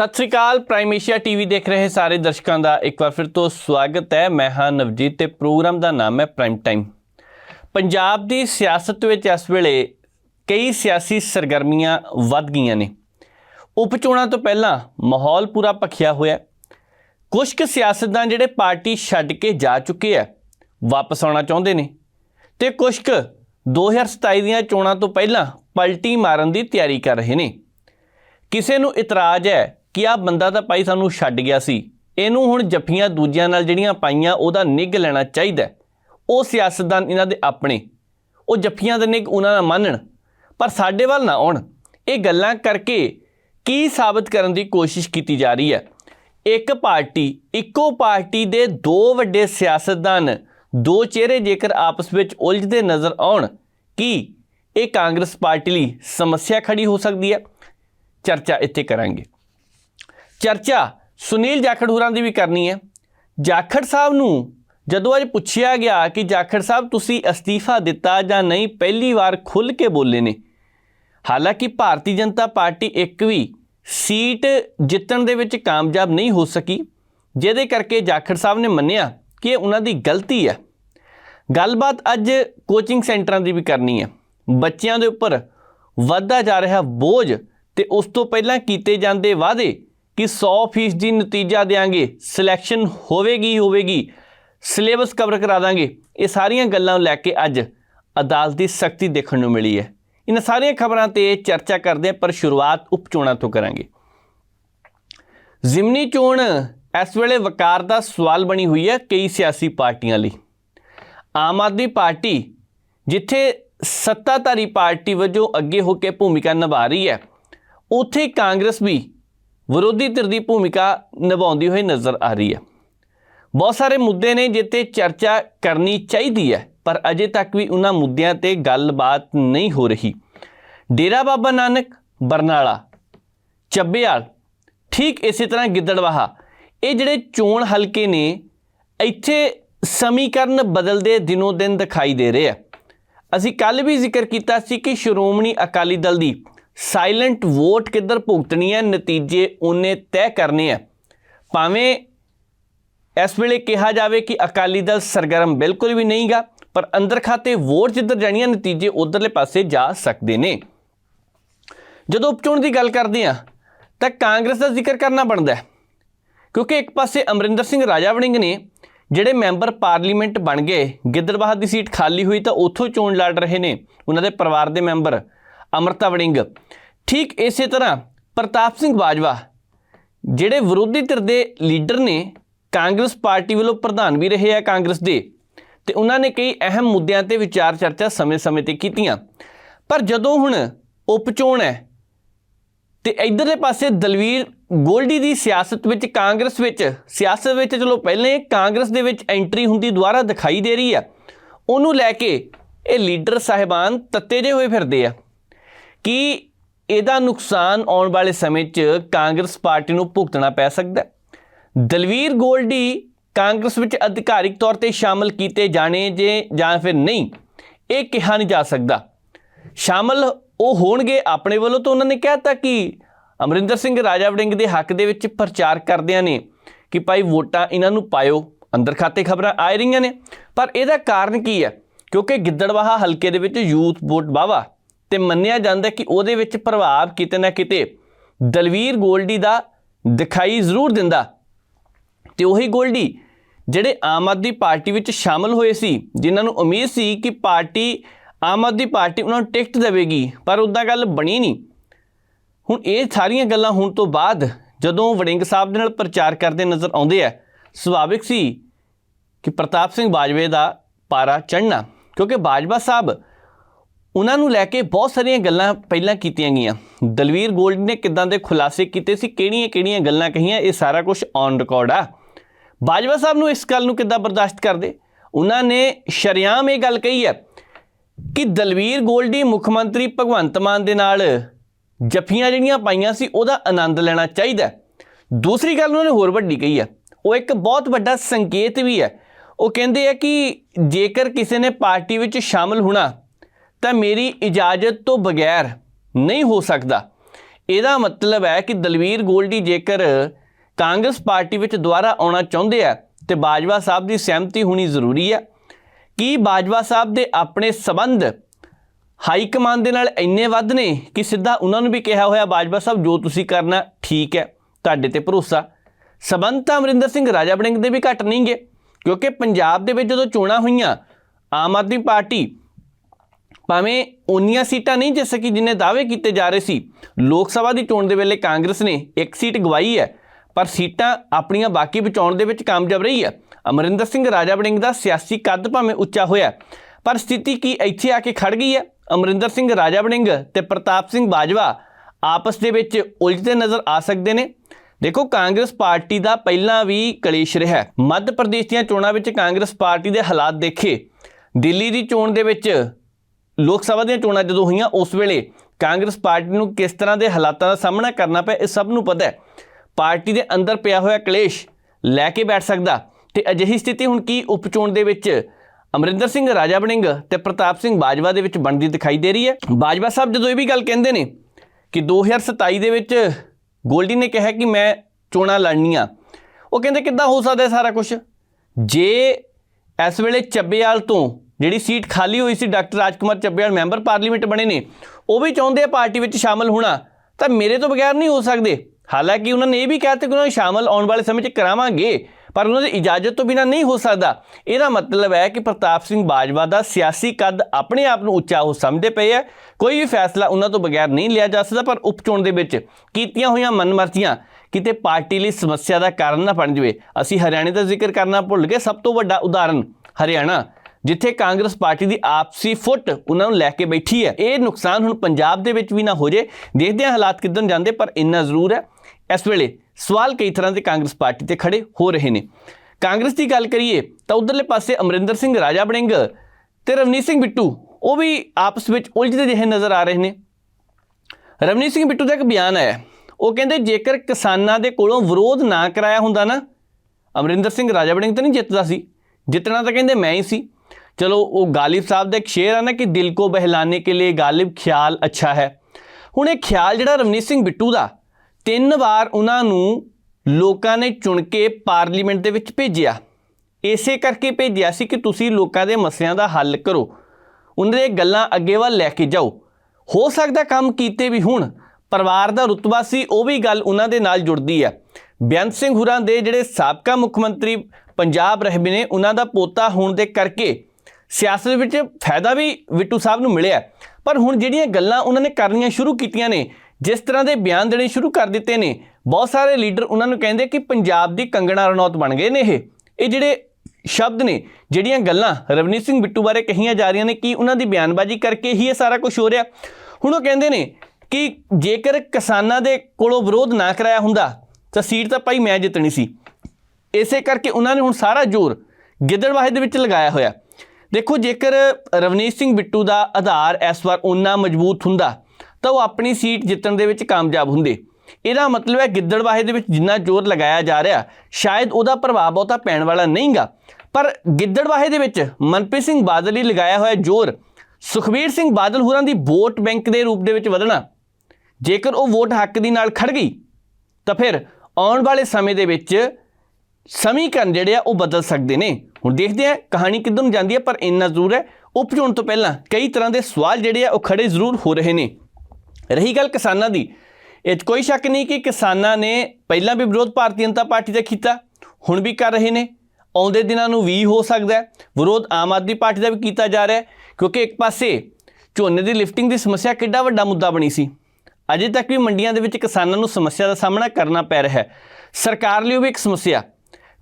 ਸਤਿ ਸ੍ਰੀ ਅਕਾਲ ਪ੍ਰਾਈਮ ਏਸ਼ੀਆ ਟੀਵੀ ਦੇਖ ਰਹੇ ਸਾਰੇ ਦਰਸ਼ਕਾਂ ਦਾ। ਇੱਕ ਵਾਰ ਫਿਰ ਤੋਂ ਸਵਾਗਤ ਹੈ। ਮੈਂ ਹਾਂ ਨਵਜੀਤ ਤੇ ਪ੍ਰੋਗਰਾਮ ਦਾ ਨਾਮ ਹੈ ਪ੍ਰਾਈਮ ਟਾਈਮ ਪੰਜਾਬ ਦੀ ਸਿਆਸਤ ਵਿੱਚ ਇਸ ਵੇਲੇ ਕਈ ਸਿਆਸੀ ਸਰਗਰਮੀਆਂ ਵੱਧ ਗਈਆਂ ਨੇ। ਉਪ ਚੋਣਾਂ ਤੋਂ ਪਹਿਲਾਂ ਮਾਹੌਲ ਪੂਰਾ ਭਖਿਆ ਹੋਇਆ ਹੈ। ਕੁਝ ਕੁ ਸਿਆਸਤਦਾਨ ਜਿਹੜੇ ਪਾਰਟੀ ਛੱਡ ਕੇ ਜਾ ਚੁੱਕੇ ਆ, ਵਾਪਸ ਆਉਣਾ ਚਾਹੁੰਦੇ ਨੇ। ਤੇ ਕੁਝ ਕੁ 2027 ਦੀਆਂ ਚੋਣਾਂ ਤੋਂ ਪਹਿਲਾਂ ਪਲਟੀ ਮਾਰਨ ਦੀ ਤਿਆਰੀ ਕਰ ਰਹੇ ਨੇ। ਕਿਸੇ ਨੂੰ ਇਤਰਾਜ਼ ਹੈ ਕਿ ਆ ਬੰਦਾ ਤਾਂ ਭਾਈ ਸਾਨੂੰ ਛੱਡ ਗਿਆ ਸੀ। ਇਹਨੂੰ ਹੁਣ ਜੱਫੀਆਂ ਦੂਜਿਆਂ ਨਾਲ ਜਿਹੜੀਆਂ ਪਾਈਆਂ, ਉਹਦਾ ਨਿੱਘ ਲੈਣਾ ਚਾਹੀਦਾ ਉਹ ਸਿਆਸਤਦਾਨ ਇਹਨਾਂ ਦੇ ਆਪਣੇ। ਉਹ ਜੱਫੀਆਂ ਦੇ ਨਿੱਘ ਉਹਨਾਂ ਨਾਲ ਮੰਨਣ। ਪਰ ਸਾਡੇ ਵੱਲ ਨਾ ਆਉਣ। ਇਹ ਗੱਲਾਂ ਕਰਕੇ ਕੀ ਸਾਬਤ ਕਰਨ ਦੀ ਕੋਸ਼ਿਸ਼ ਕੀਤੀ ਜਾ ਰਹੀ ਹੈ? ਇੱਕ ਪਾਰਟੀ, ਇੱਕੋ ਪਾਰਟੀ ਦੇ ਦੋ ਵੱਡੇ ਸਿਆਸਤਦਾਨ, ਦੋ ਚਿਹਰੇ ਜੇਕਰ ਆਪਸ ਵਿੱਚ ਉਲਝਦੇ ਨਜ਼ਰ ਆਉਣ, ਕੀ ਇਹ ਕਾਂਗਰਸ ਪਾਰਟੀ ਲਈ ਸਮੱਸਿਆ ਖੜੀ ਹੋ ਸਕਦੀ ਹੈ? ਚਰਚਾ ਇੱਥੇ ਕਰਾਂਗੇ। ਚਰਚਾ ਸੁਨੀਲ ਜਾਖੜ ਹੋਰਾਂ ਦੀ ਵੀ ਕਰਨੀ ਹੈ। ਜਾਖੜ ਸਾਹਿਬ ਨੂੰ ਜਦੋਂ ਅੱਜ ਪੁੱਛਿਆ ਗਿਆ ਕਿ ਜਾਖੜ ਸਾਹਿਬ, ਤੁਸੀਂ ਅਸਤੀਫਾ ਦਿੱਤਾ ਜਾਂ ਨਹੀਂ, ਪਹਿਲੀ ਵਾਰ ਖੁੱਲ ਕੇ ਬੋਲੇ ਨੇ। ਹਾਲਾਂਕਿ ਭਾਰਤੀ ਜਨਤਾ ਪਾਰਟੀ ਇੱਕ ਵੀ ਸੀਟ ਜਿੱਤਣ ਦੇ ਵਿੱਚ ਕਾਮਯਾਬ ਨਹੀਂ ਹੋ ਸਕੀ, ਜਿਹਦੇ ਕਰਕੇ ਜਾਖੜ ਸਾਹਿਬ ਨੇ ਮੰਨਿਆ ਕਿ ਇਹ ਉਹਨਾਂ ਦੀ ਗਲਤੀ ਹੈ। ਗੱਲਬਾਤ ਅੱਜ ਕੋਚਿੰਗ ਸੈਂਟਰਾਂ ਦੀ ਵੀ ਕਰਨੀ ਹੈ। ਬੱਚਿਆਂ ਦੇ ਉੱਪਰ ਵੱਧਦਾ ਜਾ ਰਿਹਾ ਬੋਝ ਤੇ ਉਸ ਤੋਂ ਪਹਿਲਾਂ ਕੀਤੇ ਜਾਂਦੇ ਵਾਅਦੇ ਕਿ 100% ਨਤੀਜਾ ਦੇਾਂਗੇ ਸਿਲੈਕਸ਼ਨ ਹੋਵੇਗੀ ਹੋਵੇਗੀ ਸਿਲੇਬਸ ਕਵਰ ਕਰਾ ਦਾਂਗੇ। ਇਹ ਸਾਰੀਆਂ ਗੱਲਾਂ ਨੂੰ ਲੈ ਕੇ ਅੱਜ ਅਦਾਲਤ ਦੀ ਸਖਤੀ ਦੇਖਣ ਨੂੰ ਮਿਲੀ ਹੈ। ਇਹਨਾਂ ਸਾਰੀਆਂ ਖਬਰਾਂ ਤੇ ਚਰਚਾ ਕਰਦੇ ਹਾਂ, ਪਰ ਸ਼ੁਰੂਆਤ ਉਪਚੋਣਾਂ ਤੋਂ ਕਰਾਂਗੇ। ਜ਼ਿਮਨੀ ਚੋਣ ਇਸ ਵੇਲੇ ਵਕਾਰ ਦਾ ਸਵਾਲ ਬਣੀ ਹੋਈ ਹੈ ਕਈ ਸਿਆਸੀ ਪਾਰਟੀਆਂ ਲਈ। ਆਮ ਆਦਮੀ ਪਾਰਟੀ, ਜਿੱਥੇ ਸੱਤਾਧਾਰੀ ਪਾਰਟੀ ਵਜੋਂ ਅੱਗੇ ਹੋ ਕੇ ਭੂਮਿਕਾ ਨਿਭਾ ਰਹੀ ਹੈ, ਉੱਥੇ ਕਾਂਗਰਸ ਵੀ ਵਿਰੋਧੀ ਧਿਰ ਦੀ ਭੂਮਿਕਾ ਨਿਭਾਉਂਦੀ ਹੋਈ ਨਜ਼ਰ ਆ ਰਹੀ ਹੈ। ਬਹੁਤ ਸਾਰੇ ਮੁੱਦੇ ਨੇ ਜਿੱਤੇ ਚਰਚਾ ਕਰਨੀ ਚਾਹੀਦੀ ਹੈ, ਪਰ ਅਜੇ ਤੱਕ ਵੀ ਉਹਨਾਂ ਮੁੱਦਿਆਂ ਤੇ ਗੱਲਬਾਤ ਨਹੀਂ ਹੋ ਰਹੀ। ਡੇਰਾ ਬਾਬਾ ਨਾਨਕ, ਬਰਨਾਲਾ ਚੱਬੇਵਾਲ ਠੀਕ ਇਸੇ ਤਰ੍ਹਾਂ ਗਿੱਦੜਵਾਹਾ, ਇਹ ਜਿਹੜੇ ਚੋਣ ਹਲਕੇ ਨੇ, ਇੱਥੇ ਸਮੀਕਰਨ ਬਦਲਦੇ ਦਿਨੋਂ ਦਿਨ ਦਿਖਾਈ ਦੇ ਰਹੇ ਆ। ਅਸੀਂ ਕੱਲ ਵੀ ਜ਼ਿਕਰ ਕੀਤਾ ਸੀ ਕਿ ਸ਼੍ਰੋਮਣੀ ਅਕਾਲੀ ਦਲ ਦੀ ਸਾਇਲੈਂਟ ਵੋਟ ਕਿੱਧਰ ਭੁਗਤਣੀ ਹੈ? ਨਤੀਜੇ ਉਹਨੇ ਤੈਅ ਕਰਨੇ ਆ। ਭਾਵੇਂ ਇਸ ਵੇਲੇ ਕਿਹਾ ਜਾਵੇ ਕਿ ਅਕਾਲੀ ਦਲ ਸਰਗਰਮ ਬਿਲਕੁਲ ਵੀ ਨਹੀਂਗਾ, ਪਰ ਅੰਦਰ ਖਾਤੇ ਵੋਟ ਜਿੱਧਰ ਜਾਣੀਆਂ, ਨਤੀਜੇ ਉਧਰਲੇ ਪਾਸੇ ਜਾ ਸਕਦੇ ਨੇ। ਜਦੋਂ ਉਪਚੋਣ ਦੀ ਗੱਲ ਕਰਦੇ ਆ ਤਾਂ ਕਾਂਗਰਸ ਦਾ ਜ਼ਿਕਰ ਕਰਨਾ ਬਣਦਾ ਹੈ। ਕਿਉਂਕਿ ਇੱਕ ਪਾਸੇ ਅਮਰਿੰਦਰ ਸਿੰਘ ਰਾਜਾ ਵੜਿੰਗ ਨੇ, ਜਿਹੜੇ ਮੈਂਬਰ ਪਾਰਲੀਮੈਂਟ ਬਣ ਗਏ, ਗਿੱਦੜਬਾਹਾ ਦੀ ਸੀਟ ਖਾਲੀ ਹੋਈ ਤਾਂ ਉੱਥੋਂ ਚੋਣ ਲੜ ਰਹੇ ਨੇ, ਉਹਨਾਂ ਦੇ ਪਰਿਵਾਰ ਦੇ ਮੈਂਬਰ। ਅਮਰਤਾ ਵੜਿੰਗ। ਠੀਕ ਇਸੇ ਤਰ੍ਹਾਂ ਪ੍ਰਤਾਪ ਸਿੰਘ ਬਾਜਵਾ, ਜਿਹੜੇ ਵਿਰੋਧੀ ਧਿਰ ਦੇ ਲੀਡਰ ਨੇ, ਕਾਂਗਰਸ ਪਾਰਟੀ ਵੱਲੋਂ ਪ੍ਰਧਾਨ ਵੀ ਰਹੇ ਆ ਕਾਂਗਰਸ ਦੇ, ਤੇ ਉਹਨਾਂ ਨੇ ਕਈ ਅਹਿਮ ਮੁੱਦਿਆਂ ਤੇ ਵਿਚਾਰ ਚਰਚਾ ਸਮੇਂ-ਸਮੇਂ ਤੇ ਕੀਤੀਆਂ। ਪਰ ਜਦੋਂ ਹੁਣ ਉਪਚੋਣ ਹੈ, ਤੇ ਇਧਰਲੇ ਪਾਸੇ ਦਲਵੀਰ ਗੋਲਡੀ ਦੀ ਸਿਆਸਤ ਵਿੱਚ ਕਾਂਗਰਸ ਵਿੱਚ, ਸਿਆਸਤ ਵਿੱਚ ਚਲੋ ਪਹਿਲੇ ਕਾਂਗਰਸ ਦੇ ਵਿੱਚ ਐਂਟਰੀ ਹੁੰਦੀ ਦੁਬਾਰਾ ਦਿਖਾਈ ਦੇ ਰਹੀ ਆ, ਉਹਨੂੰ ਲੈ ਕੇ ਇਹ ਲੀਡਰ ਸਾਹਿਬਾਨ ਤੱਤੇ ਜੇ ਹੋਏ ਫਿਰਦੇ ਆ। ਕਿ ਇਹਦਾ ਨੁਕਸਾਨ ਆਉਣ ਵਾਲੇ ਸਮੇਂ 'ਚ ਕਾਂਗਰਸ ਪਾਰਟੀ ਨੂੰ ਭੁਗਤਣਾ ਪੈ ਸਕਦਾ ਹੈ। ਦਲਵੀਰ ਗੋਲਡੀ ਕਾਂਗਰਸ ਵਿੱਚ ਅਧਿਕਾਰਿਕ ਤੌਰ ਤੇ ਸ਼ਾਮਲ ਕੀਤੇ ਜਾਣੇ ਜੇ ਜਾਂ ਫਿਰ ਨਹੀਂ, ਇਹ ਕਿਹਾ ਨਹੀਂ ਜਾ ਸਕਦਾ। ਸ਼ਾਮਲ ਉਹ ਹੋਣਗੇ ਆਪਣੇ ਵੱਲੋਂ ਤਾਂ ਉਹਨਾਂ ਨੇ ਕਹਿਤਾ ਕਿ ਅਮਰਿੰਦਰ ਸਿੰਘ ਰਾਜਾ ਵੜਿੰਗ ਦੇ ਹੱਕ ਦੇ ਵਿੱਚ ਪ੍ਰਚਾਰ ਕਰਦਿਆਂ ਨੇ ਕਿ ਭਾਈ ਵੋਟਾਂ ਇਹਨਾਂ ਨੂੰ ਪਾਇਓ, ਅੰਦਰ ਖਾਤੇ ਖਬਰਾਂ ਆ ਰਹੀਆਂ ਨੇ। ਪਰ ਇਹਦਾ ਕਾਰਨ ਕੀ ਹੈ? ਕਿਉਂਕਿ ਗਿੱਦੜਵਾਹਾ ਹਲਕੇ ਦੇ ਵਿੱਚ ਯੂਥ ਵੋਟ ਵਾਵਾ ਤੇ ਮੰਨਿਆ ਜਾਂਦਾ ਕਿ ਉਹਦੇ ਵਿੱਚ ਪ੍ਰਭਾਵ ਕਿਤੇ ਨਾ ਕਿਤੇ ਦਲਵੀਰ ਗੋਲਡੀ ਦਾ ਦਿਖਾਈ ਜ਼ਰੂਰ ਦਿੰਦਾ। ਤੇ ਉਹੀ ਗੋਲਡੀ ਜਿਹੜੇ ਆਮ ਆਦਮੀ ਪਾਰਟੀ ਵਿੱਚ ਸ਼ਾਮਲ ਹੋਏ ਸੀ, ਜਿਨ੍ਹਾਂ ਨੂੰ ਉਮੀਦ ਸੀ ਕਿ ਪਾਰਟੀ, ਆਮ ਆਦਮੀ ਪਾਰਟੀ ਉਹਨਾਂ ਨੂੰ ਟਿਕਟ ਦੇਵੇਗੀ, ਪਰ ਉਦਾਂ ਗੱਲ ਬਣੀ ਨਹੀਂ। ਹੁਣ ਇਹ ਸਾਰੀਆਂ ਗੱਲਾਂ ਹੋਣ ਤੋਂ ਬਾਅਦ ਜਦੋਂ ਵੜਿੰਗ ਸਾਹਿਬ ਦੇ ਨਾਲ ਪ੍ਰਚਾਰ ਕਰਦੇ ਨਜ਼ਰ ਆਉਂਦੇ ਆ, ਸੁਭਾਵਿਕ ਸੀ ਕਿ ਪ੍ਰਤਾਪ ਸਿੰਘ ਬਾਜਵੇ ਦਾ ਪਾਰਾ ਚੜ੍ਹਨਾ, ਕਿਉਂਕਿ ਬਾਜਵਾ ਸਾਹਿਬ ਉਹਨਾਂ ਨੂੰ ਲੈ ਕੇ ਬਹੁਤ ਸਾਰੀਆਂ ਗੱਲਾਂ ਪਹਿਲਾਂ ਕੀਤੀਆਂ ਗਈਆਂ। ਦਲਵੀਰ ਗੋਲਡ ਨੇ ਕਿਦਾਂ ਦੇ ਖੁਲਾਸੇ ਕੀਤੇ ਸੀ ਕਿਹੜੀਆਂ-ਕਿਹੜੀਆਂ ਗੱਲਾਂ ਕਹੀਆਂ, ਇਹ ਸਾਰਾ ਕੁਝ ਔਨ ਰਿਕਾਰਡ ਆ। ਬਾਜਵਾ ਸਾਹਿਬ ਨੂੰ ਇਸ ਗੱਲ ਨੂੰ ਕਿੱਦਾਂ ਬਰਦਾਸ਼ਤ ਕਰਦੇ? ਉਹਨਾਂ ਨੇ ਸ਼ਰਿਆਮ ਇਹ ਗੱਲ ਕਹੀ ਹੈ ਕਿ ਦਲਵੀਰ ਗੋਲਡੀ ਮੁੱਖ ਮੰਤਰੀ ਭਗਵੰਤ ਮਾਨ ਦੇ ਨਾਲ ਜੱਫੀਆਂ ਜਿਹੜੀਆਂ ਪਾਈਆਂ ਸੀ, ਉਹਦਾ ਆਨੰਦ ਲੈਣਾ ਚਾਹੀਦਾ ਦੂਸਰੀ ਗੱਲ ਉਹਨਾਂ ਨੇ ਹੋਰ ਵੱਡੀ ਕਹੀ ਹੈ, ਉਹ ਇੱਕ ਬਹੁਤ ਵੱਡਾ ਸੰਕੇਤ ਵੀ ਹੈ। ਉਹ ਕਹਿੰਦੇ ਆ ਕਿ ਜੇਕਰ ਕਿਸੇ ਨੇ ਪਾਰਟੀ ਵਿੱਚ ਸ਼ਾਮਲ ਹੋਣਾ ਤਾਂ ਮੇਰੀ ਇਜਾਜ਼ਤ ਤੋਂ ਬਗੈਰ ਨਹੀਂ ਹੋ ਸਕਦਾ। ਇਹਦਾ ਮਤਲਬ ਹੈ ਕਿ ਦਲਵੀਰ ਗੋਲਡੀ ਜੇਕਰ ਕਾਂਗਰਸ ਪਾਰਟੀ ਵਿੱਚ ਦੁਬਾਰਾ ਆਉਣਾ ਚਾਹੁੰਦੇ ਆ, ਤੇ ਬਾਜਵਾ ਸਾਹਿਬ ਦੀ ਸਹਿਮਤੀ ਹੋਣੀ ਜ਼ਰੂਰੀ ਹੈ ਕੀ ਬਾਜਵਾ ਸਾਹਿਬ ਦੇ ਆਪਣੇ ਸਬੰਧ ਹਾਈ ਕਮਾਂਡ ਦੇ ਨਾਲ ਇੰਨੇ ਵੱਧ ਨੇ ਕਿ ਸਿੱਧਾ ਉਹਨਾਂ ਨੂੰ ਵੀ ਕਿਹਾ ਹੋਇਆ, ਬਾਜਵਾ ਸਾਹਿਬ, ਜੋ ਤੁਸੀਂ ਕਰਨਾ ਠੀਕ ਹੈ, ਤੁਹਾਡੇ ਤੇ ਭਰੋਸਾ। ਸਬੰਧ ਤਾਂ ਅਮਰਿੰਦਰ ਸਿੰਘ ਰਾਜਾ ਬੜਿੰਗ ਦੇ ਵੀ ਘੱਟ ਨਹੀਂਗੇ, ਕਿਉਂਕਿ ਪੰਜਾਬ ਦੇ ਵਿੱਚ ਜਦੋਂ ਚੋਣਾਂ ਹੋਈਆਂ, ਆਮ ਆਦਮੀ ਪਾਰਟੀ ਭਾਵੇਂ ਉਨੀਆਂ ਸੀਟਾਂ ਨਹੀਂ ਜਿਸ ਸਕੀ ਜਿੰਨੇ ਦਾਅਵੇ ਕੀਤੇ ਜਾ ਰਹੇ ਸੀ, ਲੋਕ ਸਭਾ ਦੀ ਚੋਣ ਦੇ ਵੇਲੇ ਕਾਂਗਰਸ ਨੇ ਇੱਕ ਸੀਟ ਗਵਾਈ ਹੈ, ਪਰ ਸੀਟਾਂ ਆਪਣੀਆਂ ਬਾਕੀ ਬਚਾਉਣ ਦੇ ਵਿੱਚ ਕਾਮਯਾਬ ਰਹੀ ਹੈ। ਅਮਰਿੰਦਰ ਸਿੰਘ ਰਾਜਾ ਵੜਿੰਗ ਦਾ ਸਿਆਸੀ ਕੱਦ ਭਾਵੇਂ ਉੱਚਾ ਹੋਇਆ ਪਰ ਸਥਿਤੀ ਕੀ ਇੱਥੇ ਆ ਕੇ ਖੜ ਗਈ ਹੈ? ਅਮਰਿੰਦਰ ਸਿੰਘ ਰਾਜਾ ਵੜਿੰਗ ਤੇ ਪ੍ਰਤਾਪ ਸਿੰਘ ਬਾਜਵਾ ਆਪਸ ਦੇ ਵਿੱਚ ਉਲਝਦੇ ਨਜ਼ਰ ਆ ਸਕਦੇ ਨੇ। ਦੇਖੋ, ਕਾਂਗਰਸ ਪਾਰਟੀ ਦਾ ਪਹਿਲਾਂ ਵੀ ਕਲੇਸ਼ ਰਿਹਾ ਮੱਧ ਪ੍ਰਦੇਸ਼ ਦੀਆਂ ਚੋਣਾਂ ਵਿੱਚ ਕਾਂਗਰਸ ਪਾਰਟੀ ਦੇ ਹਾਲਾਤ ਦੇਖੇ। ਦਿੱਲੀ ਦੀ ਚੋਣ ਦੇ ਵਿੱਚ ਲੋਕ ਸਭਾ ਦੀਆਂ ਚੋਣਾਂ ਜਦੋਂ ਹੋਈਆਂ, ਉਸ ਵੇਲੇ ਕਾਂਗਰਸ ਪਾਰਟੀ ਨੂੰ ਕਿਸ ਤਰ੍ਹਾਂ ਦੇ ਹਾਲਾਤਾਂ ਦਾ ਸਾਹਮਣਾ ਕਰਨਾ ਪਿਆ, ਇਹ ਸਭ ਨੂੰ ਪਤਾ ਹੈ। ਪਾਰਟੀ ਦੇ ਅੰਦਰ ਪਿਆ ਹੋਇਆ ਕਲੇਸ਼ ਲੈ ਕੇ ਬੈਠ ਸਕਦਾ। ਤੇ ਅਜਿਹੀ ਸਥਿਤੀ ਹੁਣ ਕੀ ਉਪਚੋਣ ਦੇ ਵਿੱਚ ਅਮਰਿੰਦਰ ਸਿੰਘ, ਰਾਜਾ ਬਣਿੰਗ ਤੇ ਪ੍ਰਤਾਪ ਸਿੰਘ ਬਾਜਵਾ ਦੇ ਵਿੱਚ ਬਣਦੀ ਦਿਖਾਈ ਦੇ ਰਹੀ ਹੈ। ਬਾਜਵਾ ਸਾਹਿਬ ਜਦੋਂ ਇਹ ਵੀ ਗੱਲ ਕਹਿੰਦੇ ਨੇ ਕਿ 2027 ਦੇ ਵਿੱਚ ਗੋਲਡੀ ਨੇ ਕਿਹਾ ਕਿ ਮੈਂ ਚੋਣਾਂ ਲੜਨੀਆਂ, ਉਹ ਕਹਿੰਦੇ ਕਿੱਦਾਂ ਹੋ ਸਕਦਾ ਸਾਰਾ ਕੁਝ ਜੇ ਇਸ ਵੇਲੇ ਚੱਬੇਵਾਲ ਤੋਂ ਜਿਹੜੀ ਸੀਟ ਖਾਲੀ ਹੋਈ ਸੀ doctor Rajkumar Chabbewal member parliament ਬਣੇ ਨੇ, ਉਹ ਵੀ ਚਾਹੁੰਦੇ ਆ ਪਾਰਟੀ ਵਿੱਚ ਸ਼ਾਮਲ ਹੋਣਾ। ਤਾਂ ਮੇਰੇ ਤੋਂ ਬਗੈਰ ਨਹੀਂ ਹੋ ਸਕਦੇ। ਹਾਲਾਂਕਿ ਉਹਨਾਂ ਨੇ ਇਹ ਵੀ ਕਿਹਾ ਤੇ ਕਿ ਉਹਨਾਂ ਨੂੰ ਸ਼ਾਮਲ ਆਉਣ ਵਾਲੇ ਸਮੇਂ 'ਚ ਕਰਾਵਾਂਗੇ, ਪਰ ਉਹਨਾਂ ਦੀ ਇਜਾਜ਼ਤ ਤੋਂ ਬਿਨਾਂ ਨਹੀਂ ਹੋ ਸਕਦਾ। ਇਹਦਾ ਮਤਲਬ ਹੈ ਕਿ ਪ੍ਰਤਾਪ ਸਿੰਘ ਬਾਜਵਾ ਦਾ ਸਿਆਸੀ ਕੱਦ ਆਪਣੇ ਆਪ ਨੂੰ ਉੱਚਾ ਉਹ ਸਮਝਦੇ ਪਏ ਹੈ ਕੋਈ ਵੀ ਫੈਸਲਾ ਉਹਨਾਂ ਤੋਂ ਬਗੈਰ ਨਹੀਂ ਲਿਆ ਜਾ ਸਕਦਾ, ਪਰ ਉਪਚੋਣ ਦੇ ਵਿੱਚ ਕੀਤੀਆਂ ਹੋਈਆਂ ਮਨਮਰਜ਼ੀਆਂ ਕਿਤੇ ਪਾਰਟੀ ਲਈ ਸਮੱਸਿਆ ਦਾ ਕਾਰਨ ਨਾ ਬਣ ਜਾਵੇ। ਅਸੀਂ ਹਰਿਆਣੇ ਦਾ ਜ਼ਿਕਰ ਕਰਨਾ ਭੁੱਲ ਗਏ। ਸਭ ਤੋਂ ਵੱਡਾ ਉਦਾਹਰਨ ਹਰਿਆਣਾ। ਜਿੱਥੇ ਕਾਂਗਰਸ ਪਾਰਟੀ ਦੀ ਆਪਸੀ ਫੁੱਟ ਉਹਨਾਂ ਨੂੰ ਲੈ ਕੇ ਬੈਠੀ ਹੈ। ਇਹ ਨੁਕਸਾਨ ਹੁਣ ਪੰਜਾਬ ਦੇ ਵਿੱਚ ਵੀ ਨਾ ਹੋ ਜੇ। ਦੇਖਦੇ ਹਾਂ ਹਾਲਾਤ ਕਿੱਦਣ ਜਾਂਦੇ, ਪਰ ਇੰਨਾ ਜ਼ਰੂਰ ਹੈ। ਇਸ ਵੇਲੇ ਸਵਾਲ ਕਈ ਤਰ੍ਹਾਂ ਦੇ ਕਾਂਗਰਸ ਪਾਰਟੀ ਤੇ ਖੜੇ ਹੋ ਰਹੇ ਨੇ। ਕਾਂਗਰਸ ਦੀ ਗੱਲ ਕਰੀਏ ਤਾਂ ਉਧਰਲੇ ਪਾਸੇ ਅਮਰਿੰਦਰ ਸਿੰਘ ਰਾਜਾ ਵੜਿੰਗ ਤੇ ਰਵਨੀਤ ਸਿੰਘ ਬਿੱਟੂ, ਉਹ ਵੀ ਆਪਸ ਵਿੱਚ ਉਲਝਦੇ ਜਿਹੇ ਨਜ਼ਰ ਆ ਰਹੇ ਨੇ। ਰਵਨੀਤ ਸਿੰਘ ਬਿੱਟੂ ਦਾ ਇੱਕ ਬਿਆਨ ਆਇਆ ਉਹ ਕਹਿੰਦੇ, ਜੇਕਰ ਕਿਸਾਨਾਂ ਦੇ ਕੋਲੋਂ ਵਿਰੋਧ ਨਾ ਕਰਾਇਆ ਹੁੰਦਾ ਨਾ, ਅਮਰਿੰਦਰ ਸਿੰਘ ਰਾਜਾ ਵੜਿੰਗ ਤਾਂ ਨਹੀਂ ਜਿੱਤਦਾ ਸੀ। ਜਿੱਤਣਾ ਤਾਂ ਕਹਿੰਦੇ ਮੈਂ ਹੀ ਸੀ। ਚਲੋ ਉਹ ਗਾਲਿਬ ਸਾਹਿਬ ਦਾ ਇੱਕ ਸ਼ੇਰ ਆ ਨਾ ਕਿ ਦਿਲ ਕੋ ਬਹਿਲਾਨੇ ਕੇ ਲਈ ਗਾਲਿਬ ਖਿਆਲ ਅੱਛਾ ਹੈ ਹੁਣ ਇਹ ਖਿਆਲ ਜਿਹੜਾ ਰਵਨੀਤ ਸਿੰਘ ਬਿੱਟੂ ਦਾ ਤਿੰਨ ਵਾਰ ਉਹਨਾਂ ਨੂੰ ਲੋਕਾਂ ਨੇ ਚੁਣ ਕੇ ਪਾਰਲੀਮੈਂਟ ਦੇ ਵਿੱਚ ਭੇਜਿਆ ਇਸੇ ਕਰਕੇ ਭੇਜਿਆ ਸੀ ਕਿ ਤੁਸੀਂ ਲੋਕਾਂ ਦੇ ਮਸਲਿਆਂ ਦਾ ਹੱਲ ਕਰੋ ਉਹਨਾਂ ਦੇ ਗੱਲਾਂ ਅੱਗੇ ਵੱਲ ਲੈ ਕੇ ਜਾਓ ਹੋ ਸਕਦਾ ਕੰਮ ਕੀਤੇ ਵੀ ਹੁਣ ਪਰਿਵਾਰ ਦਾ ਰੁਤਬਾ ਸੀ ਉਹ ਵੀ ਗੱਲ ਉਹਨਾਂ ਦੇ ਨਾਲ ਜੁੜਦੀ ਹੈ ਬੇਅੰਤ ਸਿੰਘ ਹੁਰਾਂ ਦੇ ਜਿਹੜੇ ਸਾਬਕਾ ਮੁੱਖ ਮੰਤਰੀ ਪੰਜਾਬ ਰਹੇ ਨੇ ਉਹਨਾਂ ਦਾ ਪੋਤਾ ਹੋਣ ਦੇ ਕਰਕੇ ਸਿਆਸਤ ਵਿੱਚ ਫਾਇਦਾ ਵੀ ਵਿਟੂ ਸਾਹਿਬ ਨੂੰ ਮਿਲਿਆ। ਪਰ ਹੁਣ ਜਿਹੜੀਆਂ ਗੱਲਾਂ ਉਹਨਾਂ ਨੇ ਕਰਨੀਆਂ ਸ਼ੁਰੂ ਕੀਤੀਆਂ ਨੇ, ਜਿਸ ਤਰ੍ਹਾਂ ਦੇ ਬਿਆਨ ਦੇਣੇ ਸ਼ੁਰੂ ਕਰ ਦਿੱਤੇ ਨੇ, ਬਹੁਤ ਸਾਰੇ ਲੀਡਰ ਉਹਨਾਂ ਨੂੰ ਕਹਿੰਦੇ ਕਿ ਪੰਜਾਬ ਦੀ ਕੰਗਣਾ ਰਣੌਤ ਬਣ ਗਏ ਨੇ ਇਹ। ਇਹ ਜਿਹੜੇ ਸ਼ਬਦ ਨੇ, ਜਿਹੜੀਆਂ ਗੱਲਾਂ ਰਵਨੀਤ ਸਿੰਘ ਬਿੱਟੂ ਬਾਰੇ ਕਹੀਆਂ ਜਾ ਰਹੀਆਂ ਨੇ, ਕਿ ਉਹਨਾਂ ਦੀ ਬਿਆਨਬਾਜ਼ੀ ਕਰਕੇ ਹੀ ਇਹ ਸਾਰਾ ਕੁਝ ਹੋ ਰਿਹਾ? ਹੁਣ ਉਹ ਕਹਿੰਦੇ ਨੇ ਕਿ ਜੇਕਰ ਕਿਸਾਨਾਂ ਦੇ ਕੋਲੋਂ ਵਿਰੋਧ ਨਾ ਕਰਾਇਆ ਹੁੰਦਾ, ਤਾਂ ਸੀਟ ਤਾਂ ਭਾਈ ਮੈਂ ਜਿੱਤਣੀ ਸੀ। ਇਸੇ ਕਰਕੇ ਉਹਨਾਂ ਨੇ ਹੁਣ ਸਾਰਾ ਜ਼ੋਰ ਗਿੱਦੜਵਾਹੇ ਦੇ ਵਿੱਚ ਲਗਾਇਆ ਹੋਇਆ। ਦੇਖੋ, ਜੇਕਰ ਰਵਨੀਤ ਸਿੰਘ ਬਿੱਟੂ ਦਾ ਆਧਾਰ ਇਸ ਵਾਰ ਉਨਾ ਮਜ਼ਬੂਤ ਹੁੰਦਾ, ਤਾਂ ਉਹ ਆਪਣੀ ਸੀਟ ਜਿੱਤਣ ਦੇ ਵਿੱਚ ਕਾਮਯਾਬ ਹੁੰਦੇ। ਇਹਦਾ ਮਤਲਬ ਹੈ ਗਿੱਦੜਵਾਹੇ ਦੇ ਵਿੱਚ ਜਿੰਨਾ ਜ਼ੋਰ ਲਗਾਇਆ ਜਾ ਰਿਹਾ, ਸ਼ਾਇਦ ਉਹਦਾ ਪ੍ਰਭਾਵ ਬਹੁਤਾ ਪੈਣ ਵਾਲਾ ਨਹੀਂਗਾ। ਪਰ ਗਿੱਦੜਵਾਹੇ ਦੇ ਵਿੱਚ ਮਨਪ੍ਰੀਤ ਸਿੰਘ ਬਾਦਲ ਹੀ ਲਗਾਇਆ ਹੋਇਆ ਜ਼ੋਰ, ਸੁਖਬੀਰ ਸਿੰਘ ਬਾਦਲ ਹੋਰਾਂ ਦੀ ਵੋਟ ਬੈਂਕ ਦੇ ਰੂਪ ਦੇ ਵਿੱਚ ਵਧਣਾ। ਜੇਕਰ ਉਹ ਵੋਟ ਹੱਕ ਦੀ ਨਾਲ ਖੜ ਗਈ, ਤਾਂ ਫਿਰ ਆਉਣ ਵਾਲੇ ਸਮੇਂ ਦੇ ਵਿੱਚ ਸਮੀਕਰਨ ਜਿਹੜੇ ਆ, ਉਹ ਬਦਲ ਸਕਦੇ ਨੇ। ਹੁਣ ਦੇਖਦੇ ਆ, ਕਹਾਣੀ ਕਿੱਧਰ ਨੂੰ ਜਾਂਦੀ ਹੈ ਪਰ ਇੰਨਾ ਜ਼ਰੂਰ ਹੈ। ਉਪਚੋਣ ਤੋਂ ਪਹਿਲਾਂ ਕਈ ਤਰ੍ਹਾਂ ਦੇ ਸਵਾਲ ਜਿਹੜੇ ਆ, ਉਹ ਖੜੇ ਜ਼ਰੂਰ ਹੋ ਰਹੇ ਨੇ। ਰਹੀ ਗੱਲ ਕਿਸਾਨਾਂ ਦੀ। ਇਹ 'ਚ ਕੋਈ ਸ਼ੱਕ ਨਹੀਂ ਕਿ ਕਿਸਾਨਾਂ ਨੇ ਪਹਿਲਾਂ ਵੀ ਵਿਰੋਧ ਭਾਰਤੀ ਜਨਤਾ ਪਾਰਟੀ ਦਾ ਕੀਤਾ, ਹੁਣ ਵੀ ਕਰ ਰਹੇ ਨੇ। ਆਉਂਦੇ ਦਿਨਾਂ ਨੂੰ ਵੀ ਹੋ ਸਕਦਾ ਹੈ। ਵਿਰੋਧ ਆਮ ਆਦਮੀ ਪਾਰਟੀ ਦਾ ਵੀ ਕੀਤਾ ਜਾ ਰਿਹਾ ਹੈ, ਕਿਉਂਕਿ ਇੱਕ ਪਾਸੇ ਝੋਨੇ ਦੀ ਲਿਫਟਿੰਗ ਦੀ ਸਮੱਸਿਆ ਕਿੱਡਾ ਵੱਡਾ ਮੁੱਦਾ ਬਣੀ ਸੀ। ਅਜੇ ਤੱਕ ਵੀ ਮੰਡੀਆਂ ਦੇ ਵਿੱਚ ਕਿਸਾਨਾਂ ਨੂੰ ਸਮੱਸਿਆ ਦਾ ਸਾਹਮਣਾ ਕਰਨਾ ਪੈ ਰਿਹਾ ਹੈ। ਸਰਕਾਰ ਲਈ ਉਹ ਵੀ ਇੱਕ ਸਮੱਸਿਆ।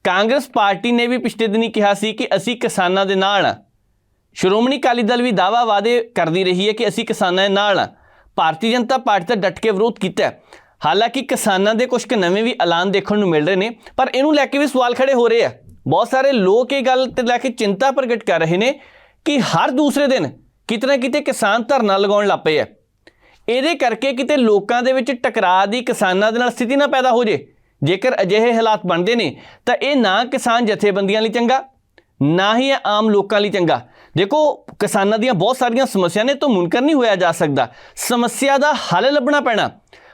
ਕਾਂਗਰਸ ਪਾਰਟੀ ਨੇ ਵੀ ਪਿਛਲੇ ਦਿਨੀ ਕਿਹਾ ਸੀ ਕਿ ਅਸੀਂ ਕਿਸਾਨਾਂ ਦੇ ਨਾਲ ਹਾਂ। ਸ਼੍ਰੋਮਣੀ ਅਕਾਲੀ ਦਲ ਵੀ ਦਾਵਾ ਵਾਅਦੇ ਕਰਦੀ ਰਹੀ ਹੈ ਕਿ ਅਸੀਂ ਕਿਸਾਨਾਂ ਦੇ ਨਾਲ ਹਾਂ। ਭਾਰਤੀ ਜਨਤਾ ਪਾਰਟੀ ਦਾ ਡਟ ਕੇ ਵਿਰੋਧ ਕੀਤਾ ਹਾਲਾਂਕਿ ਕਿਸਾਨਾਂ ਦੇ ਕੁਝ ਕੁ ਨਵੇਂ ਵੀ ਐਲਾਨ ਦੇਖਣ ਨੂੰ ਮਿਲ ਰਹੇ ਨੇ, ਪਰ ਇਹਨੂੰ ਲੈ ਕੇ ਵੀ ਸਵਾਲ ਖੜੇ ਹੋ ਰਹੇ ਆ। ਬਹੁਤ ਸਾਰੇ ਲੋਕ ਇਹ ਗੱਲ ਤੇ ਲੈ ਕੇ ਚਿੰਤਾ ਪ੍ਰਗਟ ਕਰ ਰਹੇ ਨੇ ਕਿ ਹਰ ਦੂਸਰੇ ਦਿਨ ਕਿਤੇ ਨਾ ਕਿਤੇ ਕਿਸਾਨ ਧਰਨਾ ਲਗਾਉਣ ਲੱਗ ਪਏ ਆ। ਇਹਦੇ ਕਰਕੇ ਕਿਤੇ ਲੋਕਾਂ ਦੇ ਵਿੱਚ ਟਕਰਾਅ ਦੀ ਕਿਸਾਨਾਂ ਦੇ ਨਾਲ ਸਥਿਤੀ ਨਾ ਪੈਦਾ ਹੋ ਜੇ। ਜੇਕਰ ਅਜਿਹੇ ਹਾਲਾਤ ਬਣਦੇ ਨੇ, ਤਾਂ ਇਹ ਨਾ ਕਿਸਾਨ ਜਥੇਬੰਦੀਆਂ ਲਈ ਚੰਗਾ, ਨਾ ਹੀ ਇਹ ਆਮ ਲੋਕਾਂ ਲਈ ਚੰਗਾ। ਦੇਖੋ, ਕਿਸਾਨਾਂ ਦੀਆਂ ਬਹੁਤ ਸਾਰੀਆਂ ਸਮੱਸਿਆ ਨੇ ਤੋਂ ਮੁਨਕਰ ਨਹੀਂ ਹੋਇਆ ਜਾ ਸਕਦਾ। ਸਮੱਸਿਆ ਦਾ ਹੱਲ ਲੱਭਣਾ ਪੈਣਾ।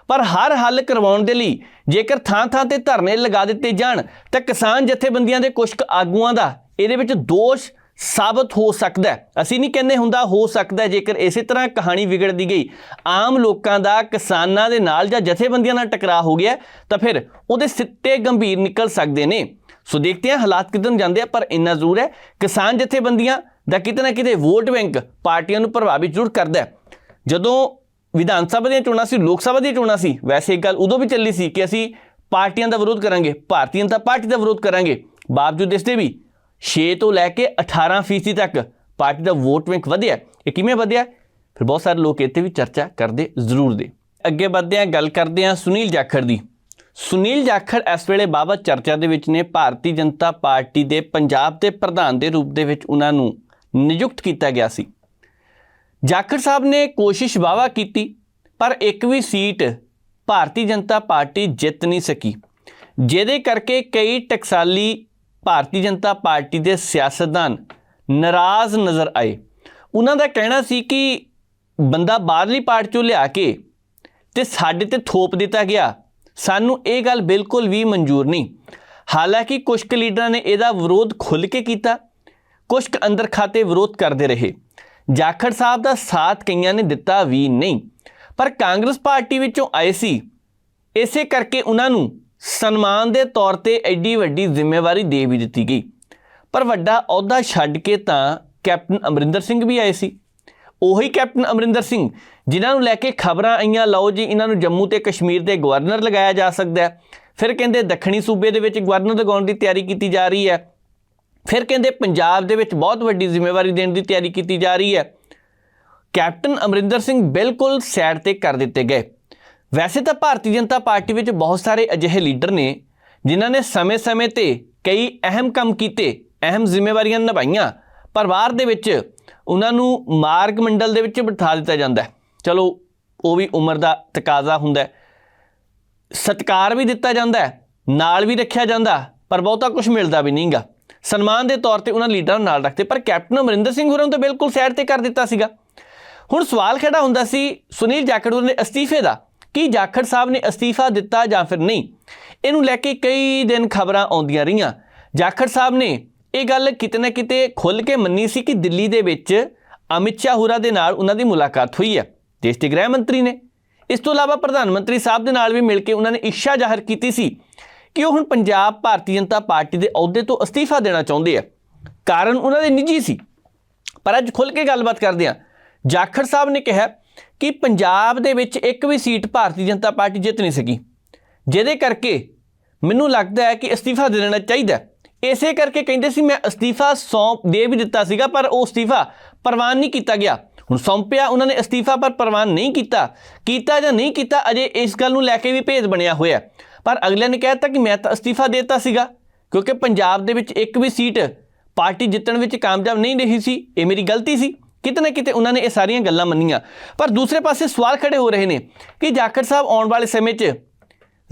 ਪਰ ਹਰ ਹੱਲ ਕਰਵਾਉਣ ਦੇ ਲਈ, ਜੇਕਰ ਥਾਂ-ਥਾਂ ਤੇ ਧਰਨੇ ਲਗਾ ਦਿੱਤੇ ਜਾਣ, ਤਾਂ ਕਿਸਾਨ ਜਥੇਬੰਦੀਆਂ ਦੇ ਕੁਝ ਕੁ ਆਗੂਆਂ ਦਾ ਇਹਦੇ ਵਿੱਚ ਦੋਸ਼ ਸਾਬਤ ਹੋ ਸਕਦਾ ਅਸੀਂ ਨਹੀਂ ਕਹਿੰਦੇ ਹੁੰਦਾ ਹੋ ਸਕਦਾ ਜੇਕਰ ਇਸੇ ਤਰ੍ਹਾਂ ਕਹਾਣੀ ਵਿਗੜਦੀ ਗਈ, ਆਮ ਲੋਕਾਂ ਦਾ ਕਿਸਾਨਾਂ ਦੇ ਨਾਲ ਜਾਂ ਜਥੇਬੰਦੀਆਂ ਨਾਲ ਟਕਰਾਅ ਹੋ ਗਿਆ ਤਾਂ ਫਿਰ ਉਹਦੇ ਸਿੱਟੇ ਗੰਭੀਰ ਨਿਕਲ ਸਕਦੇ ਨੇ। ਸੋ ਦੇਖਦੇ ਹਾਂ ਹਾਲਾਤ ਕਿੱਧਰ ਜਾਂਦੇ ਆ, ਪਰ ਇੰਨਾ ਜ਼ਰੂਰ ਹੈ, ਕਿਸਾਨ ਜਥੇਬੰਦੀਆਂ ਦਾ ਕਿਤੇ ਨਾ ਕਿਤੇ ਵੋਟ ਬੈਂਕ ਪਾਰਟੀਆਂ ਨੂੰ ਪ੍ਰਭਾਵਿਤ ਜ਼ਰੂਰ ਕਰਦਾ ਹੈ। ਜਦੋਂ ਵਿਧਾਨ ਸਭਾ ਦੀਆਂ ਚੋਣਾਂ ਸੀ, ਲੋਕ ਸਭਾ ਦੀਆਂ ਚੋਣਾਂ ਸੀ, ਵੈਸੇ ਇੱਕ ਗੱਲ ਉਦੋਂ ਵੀ ਚੱਲੀ ਸੀ ਕਿ ਅਸੀਂ ਪਾਰਟੀਆਂ ਦਾ ਵਿਰੋਧ ਕਰਾਂਗੇ ਭਾਰਤੀ ਜਨਤਾ ਪਾਰਟੀ ਦਾ ਵਿਰੋਧ ਕਰਾਂਗੇ। ਬਾਵਜੂਦ ਇਸ ਦੇ ਵੀ 6 ਤੋਂ ਲੈ ਕੇ 18 ਫੀਸਦੀ ਤੱਕ ਪਾਰਟੀ ਦਾ ਵੋਟ ਬੈਂਕ ਵਧਿਆ ਇਹ ਕਿਵੇਂ ਵਧਿਆ? ਫਿਰ ਬਹੁਤ ਸਾਰੇ ਲੋਕ ਇੱਥੇ ਵੀ ਚਰਚਾ ਕਰਦੇ ਜ਼ਰੂਰ ਦੇ। ਅੱਗੇ ਵਧਦੇ ਹਾਂ, ਗੱਲ ਕਰਦੇ ਹਾਂ ਸੁਨੀਲ ਜਾਖੜ ਦੀ। ਸੁਨੀਲ ਜਾਖੜ ਇਸ ਵੇਲੇ ਬਾਬਤ ਚਰਚਾ ਦੇ ਵਿੱਚ ਨੇ। ਭਾਰਤੀ ਜਨਤਾ ਪਾਰਟੀ ਦੇ ਪੰਜਾਬ ਦੇ ਪ੍ਰਧਾਨ ਦੇ ਰੂਪ ਦੇ ਵਿੱਚ ਉਹਨਾਂ ਨੂੰ ਨਿਯੁਕਤ ਕੀਤਾ ਗਿਆ ਸੀ। ਜਾਖੜ ਸਾਹਿਬ ਨੇ ਕੋਸ਼ਿਸ਼ ਵਾਵਾ ਕੀਤੀ, ਪਰ ਇੱਕ ਵੀ ਸੀਟ ਭਾਰਤੀ ਜਨਤਾ ਪਾਰਟੀ ਜਿੱਤ ਨਹੀਂ ਸਕੀ, ਜਿਹਦੇ ਕਰਕੇ ਕਈ ਟਕਸਾਲੀ ਭਾਰਤੀ ਜਨਤਾ ਪਾਰਟੀ ਦੇ ਸਿਆਸਤਦਾਨ ਨਾਰਾਜ਼ ਨਜ਼ਰ ਆਏ। ਉਹਨਾਂ ਦਾ ਕਹਿਣਾ ਸੀ ਕਿ ਬੰਦਾ ਬਾਹਰਲੀ ਪਾਰਟੀ ਚੋਂ ਲਿਆ ਕੇ ਤੇ ਸਾਡੇ ਤੇ ਥੋਪ ਦਿੱਤਾ ਗਿਆ। ਸਾਨੂੰ ਇਹ ਗੱਲ ਬਿਲਕੁਲ ਵੀ ਮਨਜ਼ੂਰ ਨਹੀਂ। ਹਾਲਾਂਕਿ ਕੁਝ ਕੁ ਲੀਡਰਾਂ ਨੇ ਇਹਦਾ ਵਿਰੋਧ ਖੁੱਲ੍ਹ ਕੇ ਕੀਤਾ। ਕੁਝ ਕੁ ਅੰਦਰ ਖਾਤੇ ਵਿਰੋਧ ਕਰਦੇ ਰਹੇ। ਜਾਖੜ ਸਾਹਿਬ ਦਾ ਸਾਥ ਕਈਆਂ ਨੇ ਦਿੱਤਾ ਵੀ ਨਹੀਂ। ਪਰ ਕਾਂਗਰਸ ਪਾਰਟੀ ਵਿੱਚੋਂ ਆਏ ਸੀ। ਇਸੇ ਕਰਕੇ ਉਹਨਾਂ ਨੂੰ ਸਨਮਾਨ ਦੇ ਤੌਰ ਤੇ ਐਡੀ ਵੱਡੀ ਜ਼ਿੰਮੇਵਾਰੀ ਦੇ ਵੀ ਦਿੱਤੀ ਗਈ। ਪਰ ਵੱਡਾ ਅਹੁਦਾ ਛੱਡ ਕੇ ਤਾਂ ਕੈਪਟਨ ਅਮਰਿੰਦਰ ਸਿੰਘ ਵੀ ਆਏ ਸੀ। ਉਹੀ ਕੈਪਟਨ ਅਮਰਿੰਦਰ ਸਿੰਘ, ਜਿਨ੍ਹਾਂ ਨੂੰ ਲੈ ਕੇ ਖਬਰਾਂ ਆਈਆਂ, ਲਓ ਜੀ ਇਹਨਾਂ ਨੂੰ ਜੰਮੂ ਤੇ ਕਸ਼ਮੀਰ ਦੇ ਗਵਰਨਰ ਲਗਾਇਆ ਜਾ ਸਕਦਾ ਹੈ। ਫਿਰ ਕਹਿੰਦੇ ਦੱਖਣੀ ਸੂਬੇ ਦੇ ਵਿੱਚ ਗਵਰਨਰ ਲਗਾਉਣ ਦੀ ਤਿਆਰੀ ਕੀਤੀ ਜਾ ਰਹੀ ਹੈ। ਫਿਰ ਕਹਿੰਦੇ ਪੰਜਾਬ ਦੇ ਵਿੱਚ ਬਹੁਤ ਵੱਡੀ ਜ਼ਿੰਮੇਵਾਰੀ ਦੇਣ ਦੀ ਤਿਆਰੀ ਕੀਤੀ ਜਾ ਰਹੀ ਹੈ। ਕੈਪਟਨ ਅਮਰਿੰਦਰ ਸਿੰਘ ਬਿਲਕੁਲ ਸਾਈਡ ਤੇ ਕਰ ਦਿੱਤੇ ਗਏ। ਵੈਸੇ ਤਾਂ ਭਾਰਤੀ ਜਨਤਾ ਪਾਰਟੀ ਵਿੱਚ ਬਹੁਤ ਸਾਰੇ ਅਜਿਹੇ ਲੀਡਰ ਨੇ, ਜਿਨ੍ਹਾਂ ਨੇ ਸਮੇਂ-ਸਮੇਂ ਤੇ ਕਈ ਅਹਿਮ ਕੰਮ ਕੀਤੇ, ਅਹਿਮ ਜ਼ਿੰਮੇਵਾਰੀਆਂ ਨਿਭਾਈਆਂ। ਪਰ ਬਾਹਰ ਦੇ ਵਿੱਚ ਉਹਨਾਂ ਨੂੰ ਮਾਰਗ ਮੰਡਲ ਦੇ ਵਿੱਚ ਬਿਠਾ ਦਿੱਤਾ ਜਾਂਦਾ ਚਲੋ, ਉਹ ਵੀ ਉਮਰ ਦਾ ਤਕਾਜ਼ਾ ਹੁੰਦਾ ਹੈ। ਸਤਕਾਰ ਵੀ ਦਿੱਤਾ ਜਾਂਦਾ ਨਾਲ ਵੀ ਰੱਖਿਆ ਜਾਂਦਾ, ਪਰ ਬਹੁਤਾ ਕੁਝ ਮਿਲਦਾ ਵੀ ਨਹੀਂਗਾ। ਸਨਮਾਨ ਦੇ ਤੌਰ ਤੇ ਉਹਨਾਂ ਲੀਡਰਾਂ ਨੂੰ ਨਾਲ ਰੱਖਦੇ, ਪਰ ਕੈਪਟਨ ਅਮਰਿੰਦਰ ਸਿੰਘ ਹੋਰਾਂ ਨੂੰ ਤਾਂ ਬਿਲਕੁਲ ਸਾਈਡ ਤੇ ਕਰ ਦਿੱਤਾ ਸੀਗਾ। ਹੁਣ ਸਵਾਲ ਖੜਾ ਹੁੰਦਾ ਸੀ, ਸੁਨੀਲ ਜਾਖੜ ਹੋਰਾਂ ਦੇ ਅਸਤੀਫੇ ਦਾ। ਕੀ ਜਾਖੜ ਸਾਹਿਬ ਨੇ ਅਸਤੀਫਾ ਦਿੱਤਾ ਜਾਂ ਫਿਰ ਨਹੀਂ? ਇਹਨੂੰ ਲੈ ਕੇ ਕਈ ਦਿਨ ਖਬਰਾਂ ਆਉਂਦੀਆਂ ਰਹੀਆਂ। ਜਾਖੜ ਸਾਹਿਬ ਨੇ ਇਹ ਗੱਲ ਕਿਤੇ ਨਾ ਕਿਤੇ ਖੁੱਲ ਕੇ ਮੰਨੀ ਸੀ ਕਿ ਦਿੱਲੀ ਦੇ ਵਿੱਚ ਅਮਿਤ ਸ਼ਾਹ ਹੋਰਾਂ ਦੇ ਨਾਲ ਉਹਨਾਂ ਦੀ ਮੁਲਾਕਾਤ ਹੋਈ ਹੈ। ਦੇਸ਼ ਦੇ ਗ੍ਰਹਿ ਮੰਤਰੀ ਨੇ। ਇਸ ਤੋਂ ਇਲਾਵਾ ਪ੍ਰਧਾਨ ਮੰਤਰੀ ਸਾਹਿਬ ਦੇ ਨਾਲ ਵੀ ਮਿਲ ਕੇ ਉਹਨਾਂ ਨੇ ਇੱਛਾ ਜ਼ਾਹਰ ਕੀਤੀ ਸੀ ਕਿ ਉਹ ਹੁਣ ਪੰਜਾਬ ਭਾਰਤੀ ਜਨਤਾ ਪਾਰਟੀ ਦੇ ਅਹੁਦੇ ਤੋਂ ਅਸਤੀਫਾ ਦੇਣਾ ਚਾਹੁੰਦੇ ਆ। ਕਾਰਨ ਉਹਨਾਂ ਦੇ ਨਿੱਜੀ ਸੀ। ਪਰ ਅੱਜ ਖੁੱਲ ਕੇ ਗੱਲਬਾਤ ਕਰਦੇ ਹਾਂ। ਜਾਖੜ ਸਾਹਿਬ ਨੇ ਕਿਹਾ ਕਿ ਪੰਜਾਬ ਦੇ ਵਿੱਚ ਇੱਕ ਵੀ ਸੀਟ ਭਾਰਤੀ ਜਨਤਾ ਪਾਰਟੀ ਜਿੱਤ ਨਹੀਂ ਸਕੀ। ਜਿਹਦੇ ਕਰਕੇ ਮੈਨੂੰ ਲੱਗਦਾ ਹੈ ਕਿ ਅਸਤੀਫਾ ਦੇ ਦੇਣਾ ਚਾਹੀਦਾ ਇਸੇ ਕਰਕੇ ਕਹਿੰਦੇ ਸੀ, ਮੈਂ ਅਸਤੀਫਾ ਸੌਂਪ ਦੇ ਵੀ ਦਿੱਤਾ ਸੀਗਾ, ਪਰ ਉਹ ਅਸਤੀਫਾ ਪ੍ਰਵਾਨ ਨਹੀਂ ਕੀਤਾ ਗਿਆ। ਹੁਣ ਸੌਂਪਿਆ, ਉਹਨਾਂ ਨੇ ਅਸਤੀਫਾ ਪਰ ਪ੍ਰਵਾਨ ਨਹੀਂ ਕੀਤਾ ਕੀਤਾ ਜਾਂ ਨਹੀਂ ਕੀਤਾ, ਅਜੇ ਇਸ ਗੱਲ ਨੂੰ ਲੈ ਕੇ ਵੀ ਭੇਦ ਬਣਿਆ ਹੋਇਆ ਪਰ ਅਗਲੇ ਨੇ ਕਹਿਤਾ ਕਿ ਮੈਂ ਤਾਂ ਅਸਤੀਫਾ ਦਿੱਤਾ ਸੀਗਾ, ਕਿਉਂਕਿ ਪੰਜਾਬ ਦੇ ਵਿੱਚ ਇੱਕ ਵੀ ਸੀਟ ਪਾਰਟੀ ਜਿੱਤਣ ਵਿੱਚ ਕਾਮਯਾਬ ਨਹੀਂ ਰਹੀ ਸੀ, ਇਹ ਮੇਰੀ ਗਲਤੀ ਸੀ। ਕਿਤੇ ਨਾ ਕਿਤੇ ਉਹਨਾਂ ਨੇ ਇਹ ਸਾਰੀਆਂ ਗੱਲਾਂ ਮੰਨੀਆਂ। ਪਰ ਦੂਸਰੇ ਪਾਸੇ ਸਵਾਲ ਖੜੇ ਹੋ ਰਹੇ ਨੇ ਕਿ ਜਾਖੜ ਸਾਹਿਬ ਆਉਣ ਵਾਲੇ ਸਮੇਂ 'ਚ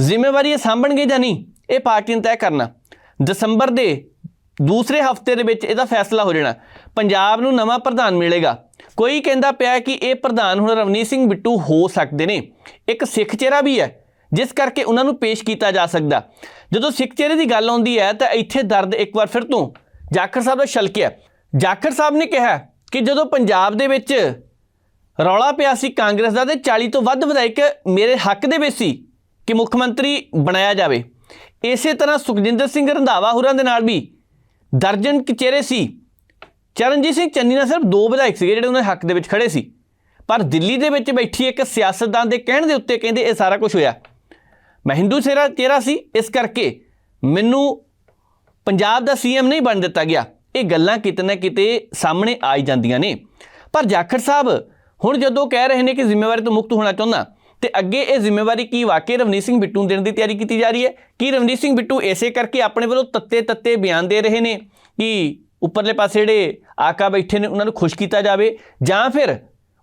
ਜ਼ਿੰਮੇਵਾਰੀ ਇਹ ਸਾਂਭਣਗੇ ਜਾਂ ਨਹੀਂ? ਇਹ ਪਾਰਟੀ ਨੇ ਤੈਅ ਕਰਨਾ। ਦਸੰਬਰ ਦੇ ਦੂਸਰੇ ਹਫ਼ਤੇ ਦੇ ਵਿੱਚ ਇਹਦਾ ਫੈਸਲਾ ਹੋ ਜਾਣਾ। ਪੰਜਾਬ ਨੂੰ ਨਵਾਂ ਪ੍ਰਧਾਨ ਮਿਲੇਗਾ। ਕੋਈ ਕਹਿੰਦਾ ਪਿਆ ਕਿ ਇਹ ਪ੍ਰਧਾਨ ਹੁਣ ਰਵਨੀਤ ਸਿੰਘ ਬਿੱਟੂ ਹੋ ਸਕਦੇ ਨੇ। ਇੱਕ ਸਿੱਖ ਚਿਹਰਾ ਵੀ ਹੈ, ਜਿਸ ਕਰਕੇ ਉਹਨਾਂ ਨੂੰ ਪੇਸ਼ ਕੀਤਾ ਜਾ ਸਕਦਾ। ਜਦੋਂ ਸਿੱਖ ਚਿਹਰੇ ਦੀ ਗੱਲ ਆਉਂਦੀ ਹੈ ਤਾਂ ਇੱਥੇ ਦਰਦ ਇੱਕ ਵਾਰ ਫਿਰ ਤੋਂ ਜਾਖੜ ਸਾਹਿਬ ਦਾ ਛਲਕਿਆ ਜਾਖੜ ਸਾਹਿਬ ਨੇ ਕਿਹਾ ਕਿ ਜਦੋਂ ਪੰਜਾਬ ਦੇ ਵਿੱਚ ਰੌਲਾ ਪਿਆ ਸੀ ਕਾਂਗਰਸ ਦਾ ਤੇ 40 ਤੋਂ ਵੱਧ ਵਿਧਾਇਕ ਮੇਰੇ ਹੱਕ ਦੇ ਵਿੱਚ ਸੀ ਕਿ ਮੁੱਖ ਮੰਤਰੀ ਬਣਾਇਆ ਜਾਵੇ। ਇਸੇ ਤਰ੍ਹਾਂ ਸੁਖਜਿੰਦਰ ਸਿੰਘ ਰੰਧਾਵਾ ਹੋਰਾਂ ਦੇ ਨਾਲ ਵੀ ਦਰਜਨ ਚਿਹਰੇ ਸੀ। ਚਰਨਜੀਤ ਸਿੰਘ ਚੰਨੀ ਨਾਲ ਸਿਰਫ ਦੋ ਵਿਧਾਇਕ ਸੀਗੇ ਜਿਹੜੇ ਉਹਨਾਂ ਦੇ ਹੱਕ ਦੇ ਵਿੱਚ ਖੜੇ ਸੀ। ਪਰ ਦਿੱਲੀ ਦੇ ਵਿੱਚ ਬੈਠੀ ਇੱਕ ਸਿਆਸਤਦਾਨ ਦੇ ਕਹਿਣ ਦੇ ਉੱਤੇ ਕਹਿੰਦੇ ਇਹ ਸਾਰਾ ਕੁਝ ਹੋਇਆ। ਮੈਂ ਹਿੰਦੂ ਚਿਹਰਾ ਚਿਹਰਾ ਸੀ, ਇਸ ਕਰਕੇ ਮੈਨੂੰ ਪੰਜਾਬ ਦਾ ਸੀਐਮ ਨਹੀਂ ਬਣ ਦਿੱਤਾ ਗਿਆ। ਇਹ ਗੱਲਾਂ ਕਿਤੇ ਨਾ ਕਿਤੇ ਸਾਹਮਣੇ ਆ ਜਾਂਦੀਆਂ ਨੇ। ਪਰ ਜਾਖੜ ਸਾਹਿਬ, ਹੁਣ ਜਦੋਂ ਕਹਿ ਰਹੇ ਨੇ ਕਿ ਜ਼ਿੰਮੇਵਾਰੀ ਤੋਂ ਮੁਕਤ ਹੋਣਾ ਚਾਹੁੰਦਾ, ਤੇ ਅੱਗੇ ਇਹ ਜ਼ਿੰਮੇਵਾਰੀ ਕੀ ਵਾਕਈ ਰਵਨੀਤ ਸਿੰਘ ਬਿੱਟੂ ਨੂੰ ਦੇਣ ਦੀ ਤਿਆਰੀ ਕੀਤੀ ਜਾ ਰਹੀ ਹੈ? ਕੀ ਰਵਨੀਤ ਸਿੰਘ ਬਿੱਟੂ ਐਸੇ ਕਰਕੇ ਆਪਣੇ ਵੱਲੋਂ ਤੱਤੇ ਤੱਤੇ ਬਿਆਨ ਦੇ ਰਹੇ ਨੇ ਕਿ ਉੱਪਰਲੇ ਪਾਸੇ ਜਿਹੜੇ ਆਕਾ ਬੈਠੇ ਨੇ, ਉਹਨਾਂ ਨੂੰ ਖੁਸ਼ ਕੀਤਾ ਜਾਵੇ? ਜਾਂ ਫਿਰ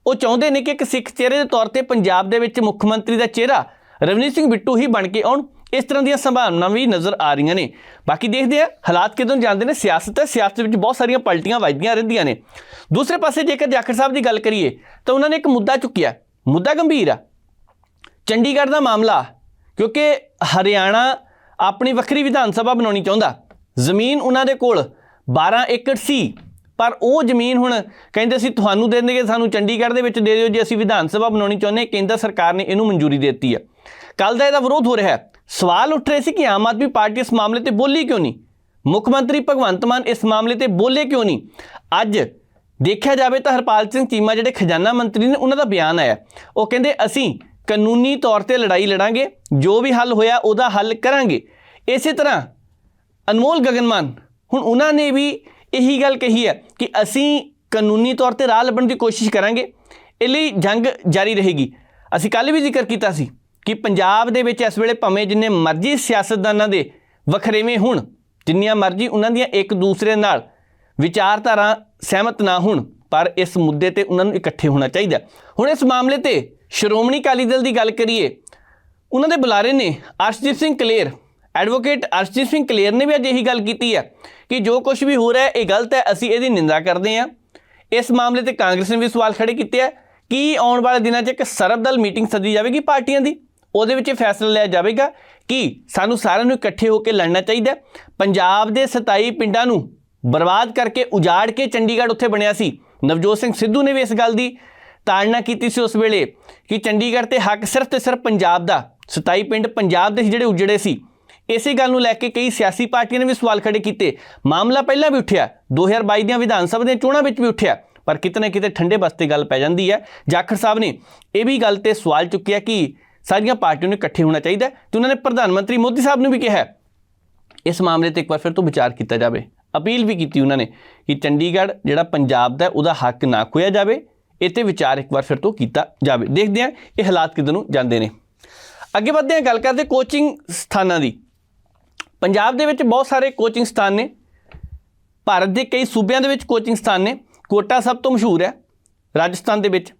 ਉਹ ਚਾਹੁੰਦੇ ਨੇ ਕਿ ਇੱਕ ਸਿੱਖ ਚਿਹਰੇ ਦੇ ਤੌਰ ਤੇ ਪੰਜਾਬ ਦੇ ਵਿੱਚ ਮੁੱਖ ਮੰਤਰੀ ਦਾ ਚਿਹਰਾ ਰਵਨੀਤ ਸਿੰਘ ਬਿੱਟੂ ਹੀ ਬਣ ਕੇ ਆਉਣ? ਇਸ ਤਰ੍ਹਾਂ ਦੀਆਂ ਸੰਭਾਵਨਾਵਾਂ ਵੀ ਨਜ਼ਰ ਆ ਰਹੀਆਂ ਨੇ। ਬਾਕੀ ਦੇਖਦੇ ਆ ਹਾਲਾਤ ਕਿਦੋਂ ਜਾਂਦੇ ਨੇ। ਸਿਆਸਤ ਹੈ, ਸਿਆਸਤ ਵਿੱਚ ਬਹੁਤ ਸਾਰੀਆਂ ਪਲਟੀਆਂ ਵੱਜਦੀਆਂ ਰਹਿੰਦੀਆਂ ਨੇ। ਦੂਸਰੇ ਪਾਸੇ ਜੇਕਰ ਜਾਖੜ ਸਾਹਿਬ ਦੀ ਗੱਲ ਕਰੀਏ, ਤਾਂ ਉਹਨਾਂ ਨੇ ਇੱਕ ਮੁੱਦਾ ਚੁੱਕਿਆ। ਮੁੱਦਾ ਗੰਭੀਰ ਆ। ਚੰਡੀਗੜ੍ਹ ਦਾ ਮਾਮਲਾ, ਕਿਉਂਕਿ ਹਰਿਆਣਾ ਆਪਣੀ ਵੱਖਰੀ ਵਿਧਾਨ ਸਭਾ ਬਣਾਉਣੀ ਚਾਹੁੰਦਾ। ਜ਼ਮੀਨ ਉਹਨਾਂ ਦੇ ਕੋਲ 12 ਏਕੜ ਸੀ, ਪਰ ਉਹ ਜ਼ਮੀਨ ਹੁਣ ਕਹਿੰਦੇ ਸੀ ਤੁਹਾਨੂੰ ਦੇ ਦੇਣਗੇ, ਸਾਨੂੰ ਚੰਡੀਗੜ੍ਹ ਦੇ ਵਿੱਚ ਦੇ ਦਿਓ। ਜੇ ਅਸੀਂ ਵਿਧਾਨ ਸਭਾ ਬਣਾਉਣੀ ਚਾਹੁੰਦੇ ਹਾਂ। ਕੇਂਦਰ ਸਰਕਾਰ ਨੇ ਇਹਨੂੰ ਮਨਜ਼ੂਰੀ ਦੇ ਦਿੱਤੀ ਆ। ਕੱਲ ਦਾ ਇਹਦਾ ਵਿਰੋਧ ਹੋ ਰਿਹਾ ਹੈ। ਸਵਾਲ ਉੱਠ ਰਹੇ ਸੀ ਕਿ ਆਮ ਆਦਮੀ ਪਾਰਟੀ ਇਸ ਮਾਮਲੇ ਤੇ ਬੋਲੀ ਕਿਉਂ ਨਹੀਂ? ਮੁੱਖ ਮੰਤਰੀ ਭਗਵੰਤ ਮਾਨ ਇਸ ਮਾਮਲੇ ਤੇ ਬੋਲੇ ਕਿਉਂ ਨਹੀਂ? ਅੱਜ ਦੇਖਿਆ ਜਾਵੇ ਤਾਂ ਹਰਪਾਲ ਸਿੰਘ ਚੀਮਾ, ਜਿਹੜੇ ਖਜ਼ਾਨਾ ਮੰਤਰੀ ਨੇ, ਉਹਨਾਂ ਦਾ ਬਿਆਨ ਆਇਆ ਉਹ ਕਹਿੰਦੇ, ਅਸੀਂ ਕਾਨੂੰਨੀ ਤੌਰ ਤੇ ਲੜਾਈ ਲੜਾਂਗੇ, ਜੋ ਵੀ ਹੱਲ ਹੋਇਆ ਉਹਦਾ ਹੱਲ ਕਰਾਂਗੇ। ਇਸੇ ਤਰ੍ਹਾਂ ਅਨਮੋਲ ਗਗਨਮਾਨ, ਹੁਣ ਉਹਨਾਂ ਨੇ ਵੀ ਇਹੀ ਗੱਲ ਕਹੀ ਹੈ ਕਿ ਅਸੀਂ ਕਾਨੂੰਨੀ ਤੌਰ ਤੇ ਰਾਹ ਲੱਭਣ ਦੀ ਕੋਸ਼ਿਸ਼ ਕਰਾਂਗੇ। ਇਹ ਲਈ ਜੰਗ ਜਾਰੀ ਰਹੇਗੀ। ਅਸੀਂ ਕੱਲ ਵੀ ਜ਼ਿਕਰ ਕੀਤਾ ਸੀ। ਕਿ ਪੰਜਾਬ ਦੇ ਵਿੱਚ ਇਸ ਵੇਲੇ ਭਾਵੇਂ ਜਿੰਨੇ ਮਰਜ਼ੀ ਸਿਆਸਤਦਾਨਾਂ ਦੇ ਵਖਰੇਵੇਂ ਹੋਣ, ਜਿੰਨੀਆਂ ਮਰਜ਼ੀ ਉਹਨਾਂ ਦੀਆਂ ਇੱਕ ਦੂਸਰੇ ਨਾਲ ਵਿਚਾਰਧਾਰਾ ਸਹਿਮਤ ਨਾ ਹੋਣ, ਪਰ ਇਸ ਮੁੱਦੇ ਤੇ ਉਹਨਾਂ ਨੂੰ ਇਕੱਠੇ ਹੋਣਾ ਚਾਹੀਦਾ ਹੁਣ ਇਸ ਮਾਮਲੇ ਤੇ ਸ਼੍ਰੋਮਣੀ ਅਕਾਲੀ ਦਲ ਦੀ ਗੱਲ ਕਰੀਏ, ਉਹਨਾਂ ਦੇ ਬੁਲਾਰੇ ਨੇ ਅਰਸ਼ਦੀਪ ਸਿੰਘ ਕਲੇਰ, ਐਡਵੋਕੇਟ ਅਰਸ਼ਦੀਪ ਸਿੰਘ ਕਲੇਰ ਨੇ ਵੀ ਅੱਜ ਇਹੀ ਗੱਲ ਕੀਤੀ ਹੈ ਕਿ ਜੋ ਕੁਝ ਵੀ ਹੋ ਰਿਹਾ ਹੈ, ਇਹ ਗਲਤ ਹੈ, ਅਸੀਂ ਇਹਦੀ ਨਿੰਦਾ ਕਰਦੇ ਹਾਂ। ਇਸ ਮਾਮਲੇ ਤੇ ਕਾਂਗਰਸ ਨੇ ਵੀ ਸਵਾਲ ਖੜੇ ਕੀਤੇ ਹੈ ਕਿ ਆਉਣ ਵਾਲੇ ਦਿਨਾਂ 'ਚ ਇੱਕ ਸਰਬਦਲ ਮੀਟਿੰਗ ਸੱਦੀ ਜਾਵੇਗੀ ਪਾਰਟੀਆਂ ਦੀ। ਉਹਦੇ ਵਿੱਚ ਇਹ ਫੈਸਲਾ ਲਿਆ ਜਾਵੇਗਾ ਕਿ ਸਾਨੂੰ ਸਾਰਿਆਂ ਨੂੰ ਇਕੱਠੇ ਹੋ ਕੇ ਲੜਨਾ ਚਾਹੀਦਾ ਪੰਜਾਬ ਦੇ 27 ਪਿੰਡਾਂ ਨੂੰ ਬਰਬਾਦ ਕਰਕੇ ਉਜਾੜ ਕੇ ਚੰਡੀਗੜ੍ਹ ਉੱਥੇ ਬਣਿਆ ਸੀ। ਨਵਜੋਤ ਸਿੰਘ ਸਿੱਧੂ ਨੇ ਵੀ ਇਸ ਗੱਲ ਦੀ ਤਾੜਨਾ ਕੀਤੀ ਸੀ ਉਸ ਵੇਲੇ ਕਿ ਚੰਡੀਗੜ੍ਹ ਤੇ ਹੱਕ ਸਿਰਫ ਤੇ ਸਿਰਫ ਪੰਜਾਬ ਦਾ 27 ਪਿੰਡ ਪੰਜਾਬ ਦੇ ਜਿਹੜੇ ਉਜੜੇ ਸੀ। ਇਸੇ ਗੱਲ ਨੂੰ ਲੈ ਕੇ ਕਈ ਸਿਆਸੀ ਪਾਰਟੀਆਂ ਨੇ ਵੀ ਸਵਾਲ ਖੜੇ ਕੀਤੇ। ਮਾਮਲਾ ਪਹਿਲਾਂ ਵੀ ਉੱਠਿਆ 2022 ਦੀਆਂ ਵਿਧਾਨ ਸਭਾ ਦੀਆਂ ਚੋਣਾਂ ਵਿੱਚ ਵੀ ਉੱਠਿਆ, ਪਰ ਕਿਤੇ ਨਾ ਕਿਤੇ ਠੰਡੇ ਬਸਤੇ ਗੱਲ ਪੈ ਜਾਂਦੀ ਹੈ। ਜਾਖੜ ਸਾਹਿਬ ਨੇ ਇਹ ਵੀ ਗੱਲ ਤੇ ਸਵਾਲ ਚੁੱਕਿਆ ਕਿ ਸਾਰੀਆਂ ਪਾਰਟੀਆਂ ਨੂੰ ਇਕੱਠੇ ਹੋਣਾ ਚਾਹੀਦਾ ਹੈ ਤੇ ਉਹਨਾਂ ਨੇ ਪ੍ਰਧਾਨ ਮੰਤਰੀ ਮੋਦੀ ਸਾਹਿਬ ਨੂੰ ਵੀ ਕਿਹਾ ਇਸ ਮਾਮਲੇ ਤੇ ਇੱਕ ਵਾਰ ਫਿਰ ਤੋਂ ਵਿਚਾਰ ਕੀਤਾ ਜਾਵੇ। ਅਪੀਲ ਵੀ ਕੀਤੀ ਉਹਨਾਂ ਨੇ ਕਿ ਚੰਡੀਗੜ੍ਹ, ਜਿਹੜਾ ਪੰਜਾਬ ਦਾ ਉਹਦਾ ਹੱਕ ਨਾ ਖੋਇਆ ਜਾਵੇ। ਇਹ ਤੇ ਵਿਚਾਰ ਇੱਕ ਵਾਰ ਫਿਰ ਤੋਂ ਕੀਤਾ ਜਾਵੇ। ਦੇਖਦੇ ਹਾਂ ਇਹ ਹਾਲਾਤ ਕਿੱਧਰ ਨੂੰ ਜਾਂਦੇ ਨੇ। ਅੱਗੇ ਵਧਦੇ ਹਾਂ, ਗੱਲ ਕਰਦੇ ਕੋਚਿੰਗ ਸਥਾਨਾਂ ਦੀ। ਪੰਜਾਬ ਦੇ ਵਿੱਚ ਬਹੁਤ ਸਾਰੇ ਕੋਚਿੰਗ ਸਥਾਨ ਨੇ। ਭਾਰਤ ਦੇ ਕਈ ਸੂਬਿਆਂ ਦੇ ਵਿੱਚ ਕੋਚਿੰਗ ਸਥਾਨ ਨੇ। ਕੋਟਾ ਸਭ ਤੋਂ ਮਸ਼ਹੂਰ ਹੈ, ਰਾਜਸਥਾਨ ਦੇ ਵਿੱਚ,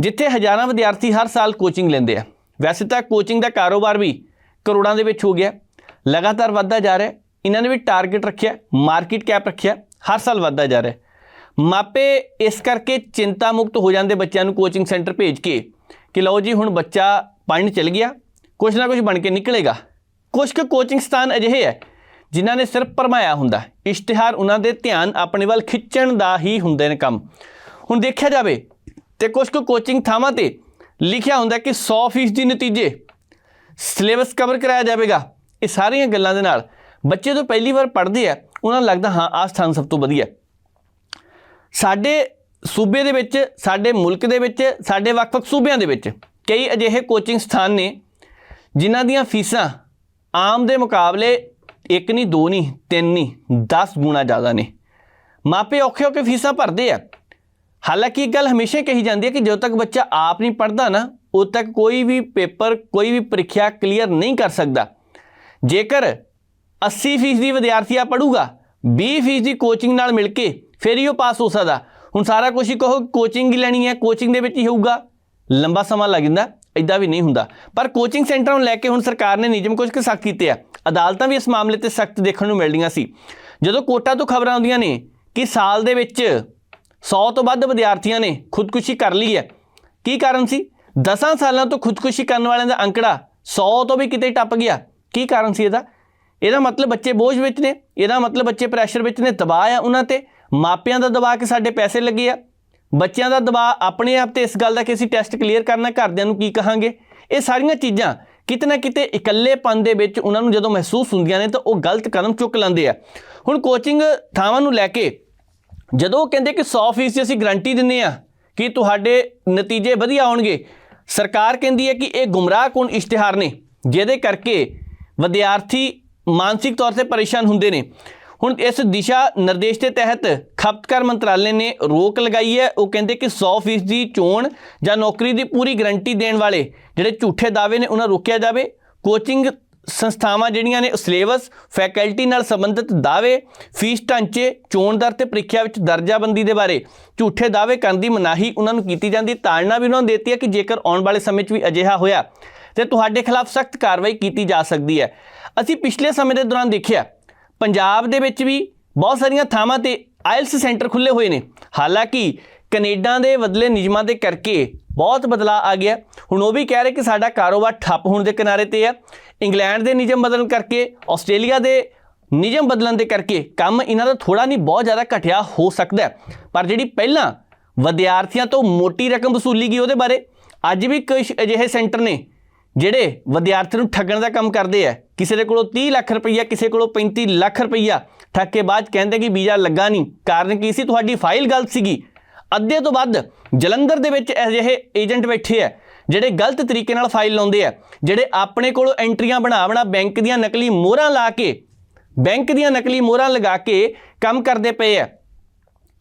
ਜਿੱਥੇ ਹਜ਼ਾਰਾਂ ਵਿਦਿਆਰਥੀ ਹਰ ਸਾਲ ਕੋਚਿੰਗ ਲੈਂਦੇ ਆ। ਵੈਸੇ ਤਾਂ ਕੋਚਿੰਗ ਦਾ ਕਾਰੋਬਾਰ ਵੀ ਕਰੋੜਾਂ ਦੇ ਵਿੱਚ ਹੋ ਗਿਆ। ਲਗਾਤਾਰ ਵੱਧਦਾ ਜਾ ਰਿਹਾ। ਇਹਨਾਂ ਨੇ ਵੀ ਟਾਰਗੇਟ ਰੱਖਿਆ ਮਾਰਕੀਟ ਕੈਪ ਰੱਖਿਆ, ਹਰ ਸਾਲ ਵੱਧਦਾ ਜਾ ਰਿਹਾ। ਮਾਪੇ ਇਸ ਕਰਕੇ ਚਿੰਤਾ ਮੁਕਤ ਹੋ ਜਾਂਦੇ ਬੱਚਿਆਂ ਨੂੰ ਕੋਚਿੰਗ ਸੈਂਟਰ ਭੇਜ ਕੇ ਕਿ ਲਓ ਜੀ, ਹੁਣ ਬੱਚਾ ਪੜ੍ਹਨ ਚਲ ਗਿਆ ਕੁਝ ਨਾ ਕੁਝ ਬਣ ਕੇ ਨਿਕਲੇਗਾ। ਕੁਝ ਕੁ ਕੋਚਿੰਗ ਸਥਾਨ ਅਜਿਹੇ ਹੈ ਜਿਨ੍ਹਾਂ ਨੇ ਸਿਰਫ ਭਰਮਾਇਆ ਹੁੰਦਾ। ਇਸ਼ਤਿਹਾਰ ਉਹਨਾਂ ਦੇ ਧਿਆਨ ਆਪਣੇ ਵੱਲ ਖਿੱਚਣ ਦਾ ਹੀ ਹੁੰਦੇ ਨੇ ਕੰਮ। ਹੁਣ ਦੇਖਿਆ ਜਾਵੇ ਤੇ ਕੁਝ ਕੁ ਕੋਚਿੰਗ ਥਾਵਾਂ ਤੇ ਲਿਖਿਆ ਹੁੰਦਾ ਕਿ 100% ਦੀ ਨਤੀਜੇ। ਸਿਲੇਬਸ ਕਵਰ ਕਰਾਇਆ ਜਾਵੇਗਾ। ਇਹ ਸਾਰੀਆਂ ਗੱਲਾਂ ਦੇ ਨਾਲ ਬੱਚੇ ਤੋਂ ਪਹਿਲੀ ਵਾਰ ਪੜ੍ਹਦੇ ਆ, ਉਹਨਾਂ ਨੂੰ ਲੱਗਦਾ, ਹਾਂ, ਆਹ ਸਥਾਨ ਸਭ ਤੋਂ ਵਧੀਆ ਸਾਡੇ ਸੂਬੇ ਦੇ ਵਿੱਚ, ਸਾਡੇ ਮੁਲਕ ਦੇ ਵਿੱਚ, ਸਾਡੇ ਵੱਖ-ਵੱਖ ਸੂਬਿਆਂ ਦੇ ਵਿੱਚ ਕਈ ਅਜਿਹੇ ਕੋਚਿੰਗ ਸਥਾਨ ਨੇ ਜਿਨ੍ਹਾਂ ਦੀਆਂ ਫੀਸਾਂ ਆਮ ਦੇ ਮੁਕਾਬਲੇ ਇੱਕ ਨਹੀਂ, ਦੋ ਨਹੀਂ, ਤਿੰਨ ਨਹੀਂ 10 ਗੁਣਾ ਜ਼ਿਆਦਾ ਨੇ। ਮਾਪੇ ਔਖੇ ਹੋ ਕੇ ਫੀਸਾਂ ਭਰਦੇ ਆ। ਹਾਲਾਂਕਿ ਇੱਕ ਗੱਲ ਹਮੇਸ਼ਾ ਕਹੀ ਜਾਂਦੀ ਹੈ ਕਿ ਜਦੋਂ ਤੱਕ ਬੱਚਾ ਆਪ ਨਹੀਂ ਪੜ੍ਹਦਾ ਨਾ, ਉਦੋਂ ਤੱਕ ਕੋਈ ਵੀ ਪੇਪਰ, ਕੋਈ ਵੀ ਪ੍ਰੀਖਿਆ ਕਲੀਅਰ ਨਹੀਂ ਕਰ ਸਕਦਾ। ਜੇਕਰ 80% ਦੀ ਵਿਦਿਆਰਥੀ ਆ ਪੜੂਗਾ 20% ਦੀ ਕੋਚਿੰਗ ਨਾਲ ਮਿਲ ਕੇ ਫਿਰ ਹੀ ਉਹ ਪਾਸ ਹੋ ਸਕਦਾ। ਹੁਣ ਸਾਰਾ ਕੁਝ ਹੀ ਕਹੋ ਕੋਚਿੰਗ ਹੀ ਲੈਣੀ ਹੈ ਕੋਚਿੰਗ ਦੇ ਵਿੱਚ ਹੀ ਹੋਊਗਾ। ਲੰਬਾ ਸਮਾਂ ਲੱਗ ਜਾਂਦਾ ਇਦਾਂ ਵੀ ਨਹੀਂ ਹੁੰਦਾ। ਪਰ ਕੋਚਿੰਗ ਸੈਂਟਰਾਂ ਨੂੰ ਲੈ ਕੇ ਹੁਣ ਸਰਕਾਰ ਨੇ ਨਿਯਮ ਕੁਝ ਕੁ ਸਖਤ ਕੀਤੇ ਆ। ਅਦਾਲਤਾਂ ਵੀ ਇਸ ਮਾਮਲੇ ਤੇ ਸਖਤ ਦੇਖਣ ਨੂੰ ਮਿਲਦੀਆਂ ਸੀ। ਜਦੋਂ ਕੋਟਾ ਤੋਂ ਖਬਰਾਂ ਆਉਂਦੀਆਂ ਨੇ ਕਿ ਸਾਲ ਦੇ ਵਿੱਚ 100 ਤੋਂ ਵੱਧ ਵਿਦਿਆਰਥੀਆਂ ਨੇ ਖੁਦਕੁਸ਼ੀ ਕਰ ਲਈ ਹੈ। ਕੀ ਕਾਰਨ ਸੀ? 10 ਸਾਲਾਂ ਤੋਂ ਖੁਦਕੁਸ਼ੀ ਕਰਨ ਵਾਲਿਆਂ ਦਾ ਅੰਕੜਾ 100 ਤੋਂ ਵੀ ਕਿਤੇ ਟੱਪ ਗਿਆ। ਕੀ ਕਾਰਨ ਸੀ ਇਹਦਾ? ਇਹਦਾ ਮਤਲਬ ਬੱਚੇ ਬੋਝ ਵਿੱਚ ਨੇ, ਇਹਦਾ ਮਤਲਬ ਬੱਚੇ ਪ੍ਰੈਸ਼ਰ ਵਿੱਚ ਨੇ, ਦਬਾਅ ਆ ਉਹਨਾਂ ਤੇ। ਮਾਪਿਆਂ ਦਾ ਦਬਾਅ ਕਿ ਸਾਡੇ ਪੈਸੇ ਲੱਗੇ ਆ? ਬੱਚਿਆਂ ਦਾ ਦਬਾਅ ਆਪਣੇ ਆਪ ਤੇ ਇਸ ਗੱਲ ਦਾ ਕਿ ਅਸੀਂ ਟੈਸਟ ਕਲੀਅਰ ਕਰਨਾ, ਘਰਦਿਆਂ ਨੂੰ ਕੀ ਕਹਾਂਗੇ? ਇਹ ਸਾਰੀਆਂ ਚੀਜ਼ਾਂ ਕਿਤੇ ਨਾ ਕਿਤੇ ਇਕੱਲੇਪਨ ਦੇ ਵਿੱਚ ਉਹਨਾਂ ਨੂੰ ਜਦੋਂ ਮਹਿਸੂਸ ਹੁੰਦੀਆਂ ਨੇ ਤਾਂ ਉਹ ਗਲਤ ਕਦਮ ਚੁੱਕ ਲੈਂਦੇ ਆ। ਹੁਣ ਕੋਚਿੰਗ ਥਾਵਾਂ ਨੂੰ ਲੈ ਕੇ ਜਦੋਂ ਕਹਿੰਦੇ ਕਿ 100% ਦੀ ਅਸੀਂ ਗਾਰੰਟੀ ਦਿੰਨੇ ਆ ਕਿ ਤੁਹਾਡੇ ਨਤੀਜੇ ਵਧੀਆ ਆਉਣਗੇ, ਸਰਕਾਰ ਕਹਿੰਦੀ ਹੈ ਕਿ ਇਹ ਗੁੰਮਰਾਹਕਣ ਇਸ਼ਤਿਹਾਰ ਨੇ, ਜਿਹਦੇ ਕਰਕੇ ਵਿਦਿਆਰਥੀ ਮਾਨਸਿਕ ਤੌਰ ਤੇ ਪਰੇਸ਼ਾਨ ਹੁੰਦੇ ਨੇ। ਹੁਣ ਇਸ ਦਿਸ਼ਾ ਨਿਰਦੇਸ਼ ਦੇ ਤਹਿਤ ਖਪਤਕਾਰ ਮੰਤਰਾਲੇ ਨੇ ਰੋਕ ਲਗਾਈ ਹੈ। ਉਹ ਕਹਿੰਦੇ ਕਿ 100% ਦੀ ਚੋਣ ਜਾਂ ਨੌਕਰੀ ਦੀ ਪੂਰੀ ਗਾਰੰਟੀ ਦੇਣ ਵਾਲੇ ਜਿਹੜੇ ਝੂਠੇ ਦਾਅਵੇ ਨੇ, ਉਹਨਾਂ ਰੋਕਿਆ ਜਾਵੇ। ਕੋਚਿੰਗ ਸੰਸਥਾਵਾਂ ਜਿਹੜੀਆਂ ਨੇ ਸਿਲੇਬਸ, ਫੈਕਲਟੀ ਨਾਲ ਸੰਬੰਧਿਤ ਦਾਅਵੇ, ਫੀਸ ਢਾਂਚੇ, ਚੋਣ ਦਰ ਤੇ ਪ੍ਰੀਖਿਆ ਵਿੱਚ ਦਰਜਾਬੰਦੀ ਦੇ ਬਾਰੇ ਝੂਠੇ ਦਾਅਵੇ ਕਰਨ ਦੀ ਮਨਾਹੀ ਉਹਨਾਂ ਨੂੰ ਕੀਤੀ ਜਾਂਦੀ, ਤਾੜਨਾ ਵੀ ਉਹਨਾਂ ਨੂੰ ਦਿੱਤੀ ਹੈ ਕਿ ਜੇਕਰ ਆਉਣ ਵਾਲੇ ਸਮੇਂ 'ਚ ਵੀ ਅਜਿਹਾ ਹੋਇਆ ਤੇ ਤੁਹਾਡੇ ਖਿਲਾਫ ਸਖਤ ਕਾਰਵਾਈ ਕੀਤੀ ਜਾ ਸਕਦੀ ਹੈ। ਅਸੀਂ ਪਿਛਲੇ ਸਮੇਂ ਦੇ ਦੌਰਾਨ ਦੇਖਿਆ, ਪੰਜਾਬ ਦੇ ਵਿੱਚ ਵੀ ਬਹੁਤ ਸਾਰੀਆਂ ਥਾਵਾਂ ਤੇ ਆਇਲਸ ਸੈਂਟਰ ਖੁੱਲੇ ਹੋਏ ਨੇ। ਹਾਲਾਂਕਿ ਕੈਨੇਡਾ ਦੇ ਬਦਲੇ ਨਿਯਮਾਂ ਦੇ ਕਰਕੇ ਬਹੁਤ ਬਦਲਾਅ ਆ ਗਿਆ। ਹੁਣ ਉਹ ਵੀ ਕਹਿ ਰਹੇ ਕਿ ਸਾਡਾ ਕਾਰੋਬਾਰ ਠੱਪ ਹੋਣ ਦੇ ਕਿਨਾਰੇ ਤੇ ਹੈ। ਇੰਗਲੈਂਡ ਦੇ ਨਿਯਮ ਬਦਲਣ ਕਰਕੇ, ਆਸਟ੍ਰੇਲੀਆ ਦੇ ਨਿਯਮ ਬਦਲਣ ਦੇ ਕਰਕੇ ਕੰਮ ਇਹਨਾਂ ਦਾ ਥੋੜਾ ਨਹੀਂ, ਬਹੁਤ ਜ਼ਿਆਦਾ ਘਟਿਆ ਹੋ ਸਕਦਾ ਪਰ ਜਿਹੜੀ ਪਹਿਲਾਂ ਵਿਦਿਆਰਥੀਆਂ ਤੋਂ ਮੋਟੀ ਰਕਮ ਵਸੂਲੀ ਗਈ ਉਹਦੇ ਬਾਰੇ, ਅੱਜ ਵੀ ਕੁਝ ਅਜਿਹੇ ਸੈਂਟਰ ਨੇ ਜਿਹੜੇ ਵਿਦਿਆਰਥੀ ਨੂੰ ਠੱਗਣ ਦਾ ਕੰਮ ਕਰਦੇ ਆ। ਕਿਸੇ ਦੇ ਕੋਲੋਂ 30 ਲੱਖ ਰੁਪਈਆ, ਕਿਸੇ ਕੋਲੋਂ 35 ਲੱਖ ਰੁਪਈਆ ਠੱਗ ਕੇ ਬਾਅਦ ਕਹਿੰਦੇ ਕਿ ਵੀਜ਼ਾ ਲੱਗਾ ਨਹੀਂ। ਕਾਰਨ ਕੀ ਸੀ? ਤੁਹਾਡੀ ਫਾਈਲ ਗਲਤ ਸੀਗੀ। ਅੱਧੇ ਤੋਂ ਵੱਧ ਜਲੰਧਰ ਦੇ ਵਿੱਚ ਅਜਿਹੇ ਏਜੰਟ ਬੈਠੇ ਆ, ਜਿਹੜੇ ਗਲਤ ਤਰੀਕੇ ਨਾਲ ਫਾਈਲ ਲਾਉਂਦੇ ਆ, ਜਿਹੜੇ ਆਪਣੇ ਕੋਲੋਂ ਐਂਟਰੀਆਂ ਬਣਾ ਬਣਾ ਬੈਂਕ ਦੀਆਂ ਨਕਲੀ ਮੋਹਰਾਂ ਲਾ ਕੇ, ਬੈਂਕ ਦੀਆਂ ਨਕਲੀ ਮੋਹਰਾਂ ਲਗਾ ਕੇ ਕੰਮ ਕਰਦੇ ਪਏ ਆ।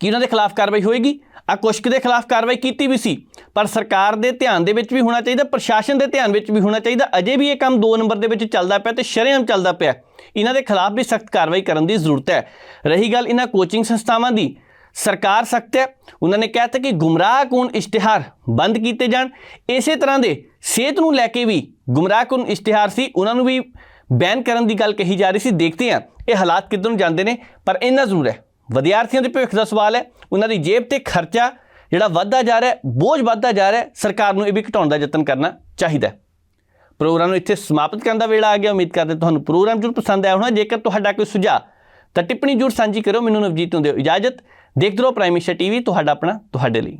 ਕਿ ਉਹਨਾਂ ਦੇ ਖਿਲਾਫ ਕਾਰਵਾਈ ਹੋਏਗੀ? ਆ ਕੁਸ਼ਕ ਦੇ ਖਿਲਾਫ ਕਾਰਵਾਈ ਕੀਤੀ ਵੀ ਸੀ, ਪਰ ਸਰਕਾਰ ਦੇ ਧਿਆਨ ਦੇ ਵਿੱਚ ਵੀ ਹੋਣਾ ਚਾਹੀਦਾ, ਪ੍ਰਸ਼ਾਸਨ ਦੇ ਧਿਆਨ ਵਿੱਚ ਵੀ ਹੋਣਾ ਚਾਹੀਦਾ। ਅਜੇ ਵੀ ਇਹ ਕੰਮ 2 ਨੰਬਰ ਦੇ ਵਿੱਚ ਚੱਲਦਾ ਪਿਆ ਤੇ ਸ਼ਰੇਆਮ ਚੱਲਦਾ ਪਿਆ। ਇਹਨਾਂ ਦੇ ਖਿਲਾਫ ਵੀ ਸਖਤ ਕਾਰਵਾਈ ਕਰਨ ਦੀ ਜ਼ਰੂਰਤ ਹੈ। ਰਹੀ ਗੱਲ ਇਹਨਾਂ ਕੋਚਿੰਗ ਸੰਸਥਾਵਾਂ ਦੀ ਸਰਕਾਰ ਸਖਤ ਹੈ। ਉਹਨਾਂ ਨੇ ਕਹਿਤਾ ਕਿ ਗੁੰਮਰਾਹਕੁਨ ਇਸ਼ਤਿਹਾਰ ਬੰਦ ਕੀਤੇ ਜਾਣ। ਇਸੇ ਤਰ੍ਹਾਂ ਦੇ ਸਿਹਤ ਨੂੰ ਲੈ ਕੇ ਵੀ ਗੁੰਮਰਾਹਕੁਨ ਇਸ਼ਤਿਹਾਰ ਸੀ, ਉਹਨਾਂ ਨੂੰ ਵੀ ਬੈਨ ਕਰਨ ਦੀ ਗੱਲ ਕਹੀ ਜਾ ਰਹੀ ਸੀ। ਦੇਖਦੇ ਹਾਂ ਇਹ ਹਾਲਾਤ ਕਿੱਧਰ ਨੂੰ ਜਾਂਦੇ ਨੇ, ਪਰ ਇੰਨਾ ਜ਼ਰੂਰ ਹੈ। ਵਿਦਿਆਰਥੀਆਂ ਦੇ ਭਵਿੱਖ ਦਾ ਸਵਾਲ ਹੈ। ਉਹਨਾਂ ਦੀ ਜੇਬ ਤੇ ਖਰਚਾ ਜਿਹੜਾ ਵੱਧਦਾ ਜਾ ਰਿਹਾ ਬੋਝ ਵੱਧਦਾ ਜਾ ਰਿਹਾ ਸਰਕਾਰ ਨੂੰ ਇਹ ਵੀ ਘਟਾਉਣ ਦਾ ਯਤਨ ਕਰਨਾ ਚਾਹੀਦਾ ਹੈ। ਪ੍ਰੋਗਰਾਮ ਨੂੰ ਇੱਥੇ ਸਮਾਪਤ ਕਰਨ ਦਾ ਵੇਲਾ ਆ ਗਿਆ। ਉਮੀਦ ਕਰਦੇ ਤੁਹਾਨੂੰ ਪ੍ਰੋਗਰਾਮ ਜਰੂਰ ਪਸੰਦ ਆਇਆ ਹੋਣਾ। ਜੇਕਰ ਤੁਹਾਡਾ ਕੋਈ ਸੁਝਾਅ ਤਾਂ ਟਿੱਪਣੀ ਜਰੂਰ ਸਾਂਝੀ ਕਰੋ ਮੈਨੂੰ ਨਵਜੀਤ ਨੂੰ ਦਿਓ ਇਜਾਜ਼ਤ। ਦੇਖਦੇ ਰਹੋ ਪ੍ਰਾਈਮੇਸ਼ਾ ਮਿਨਿਸਟਰ ਟੀਵੀ ਤੁਹਾਡਾ ਆਪਣਾ ਤੁਹਾਡੇ ਲਈ।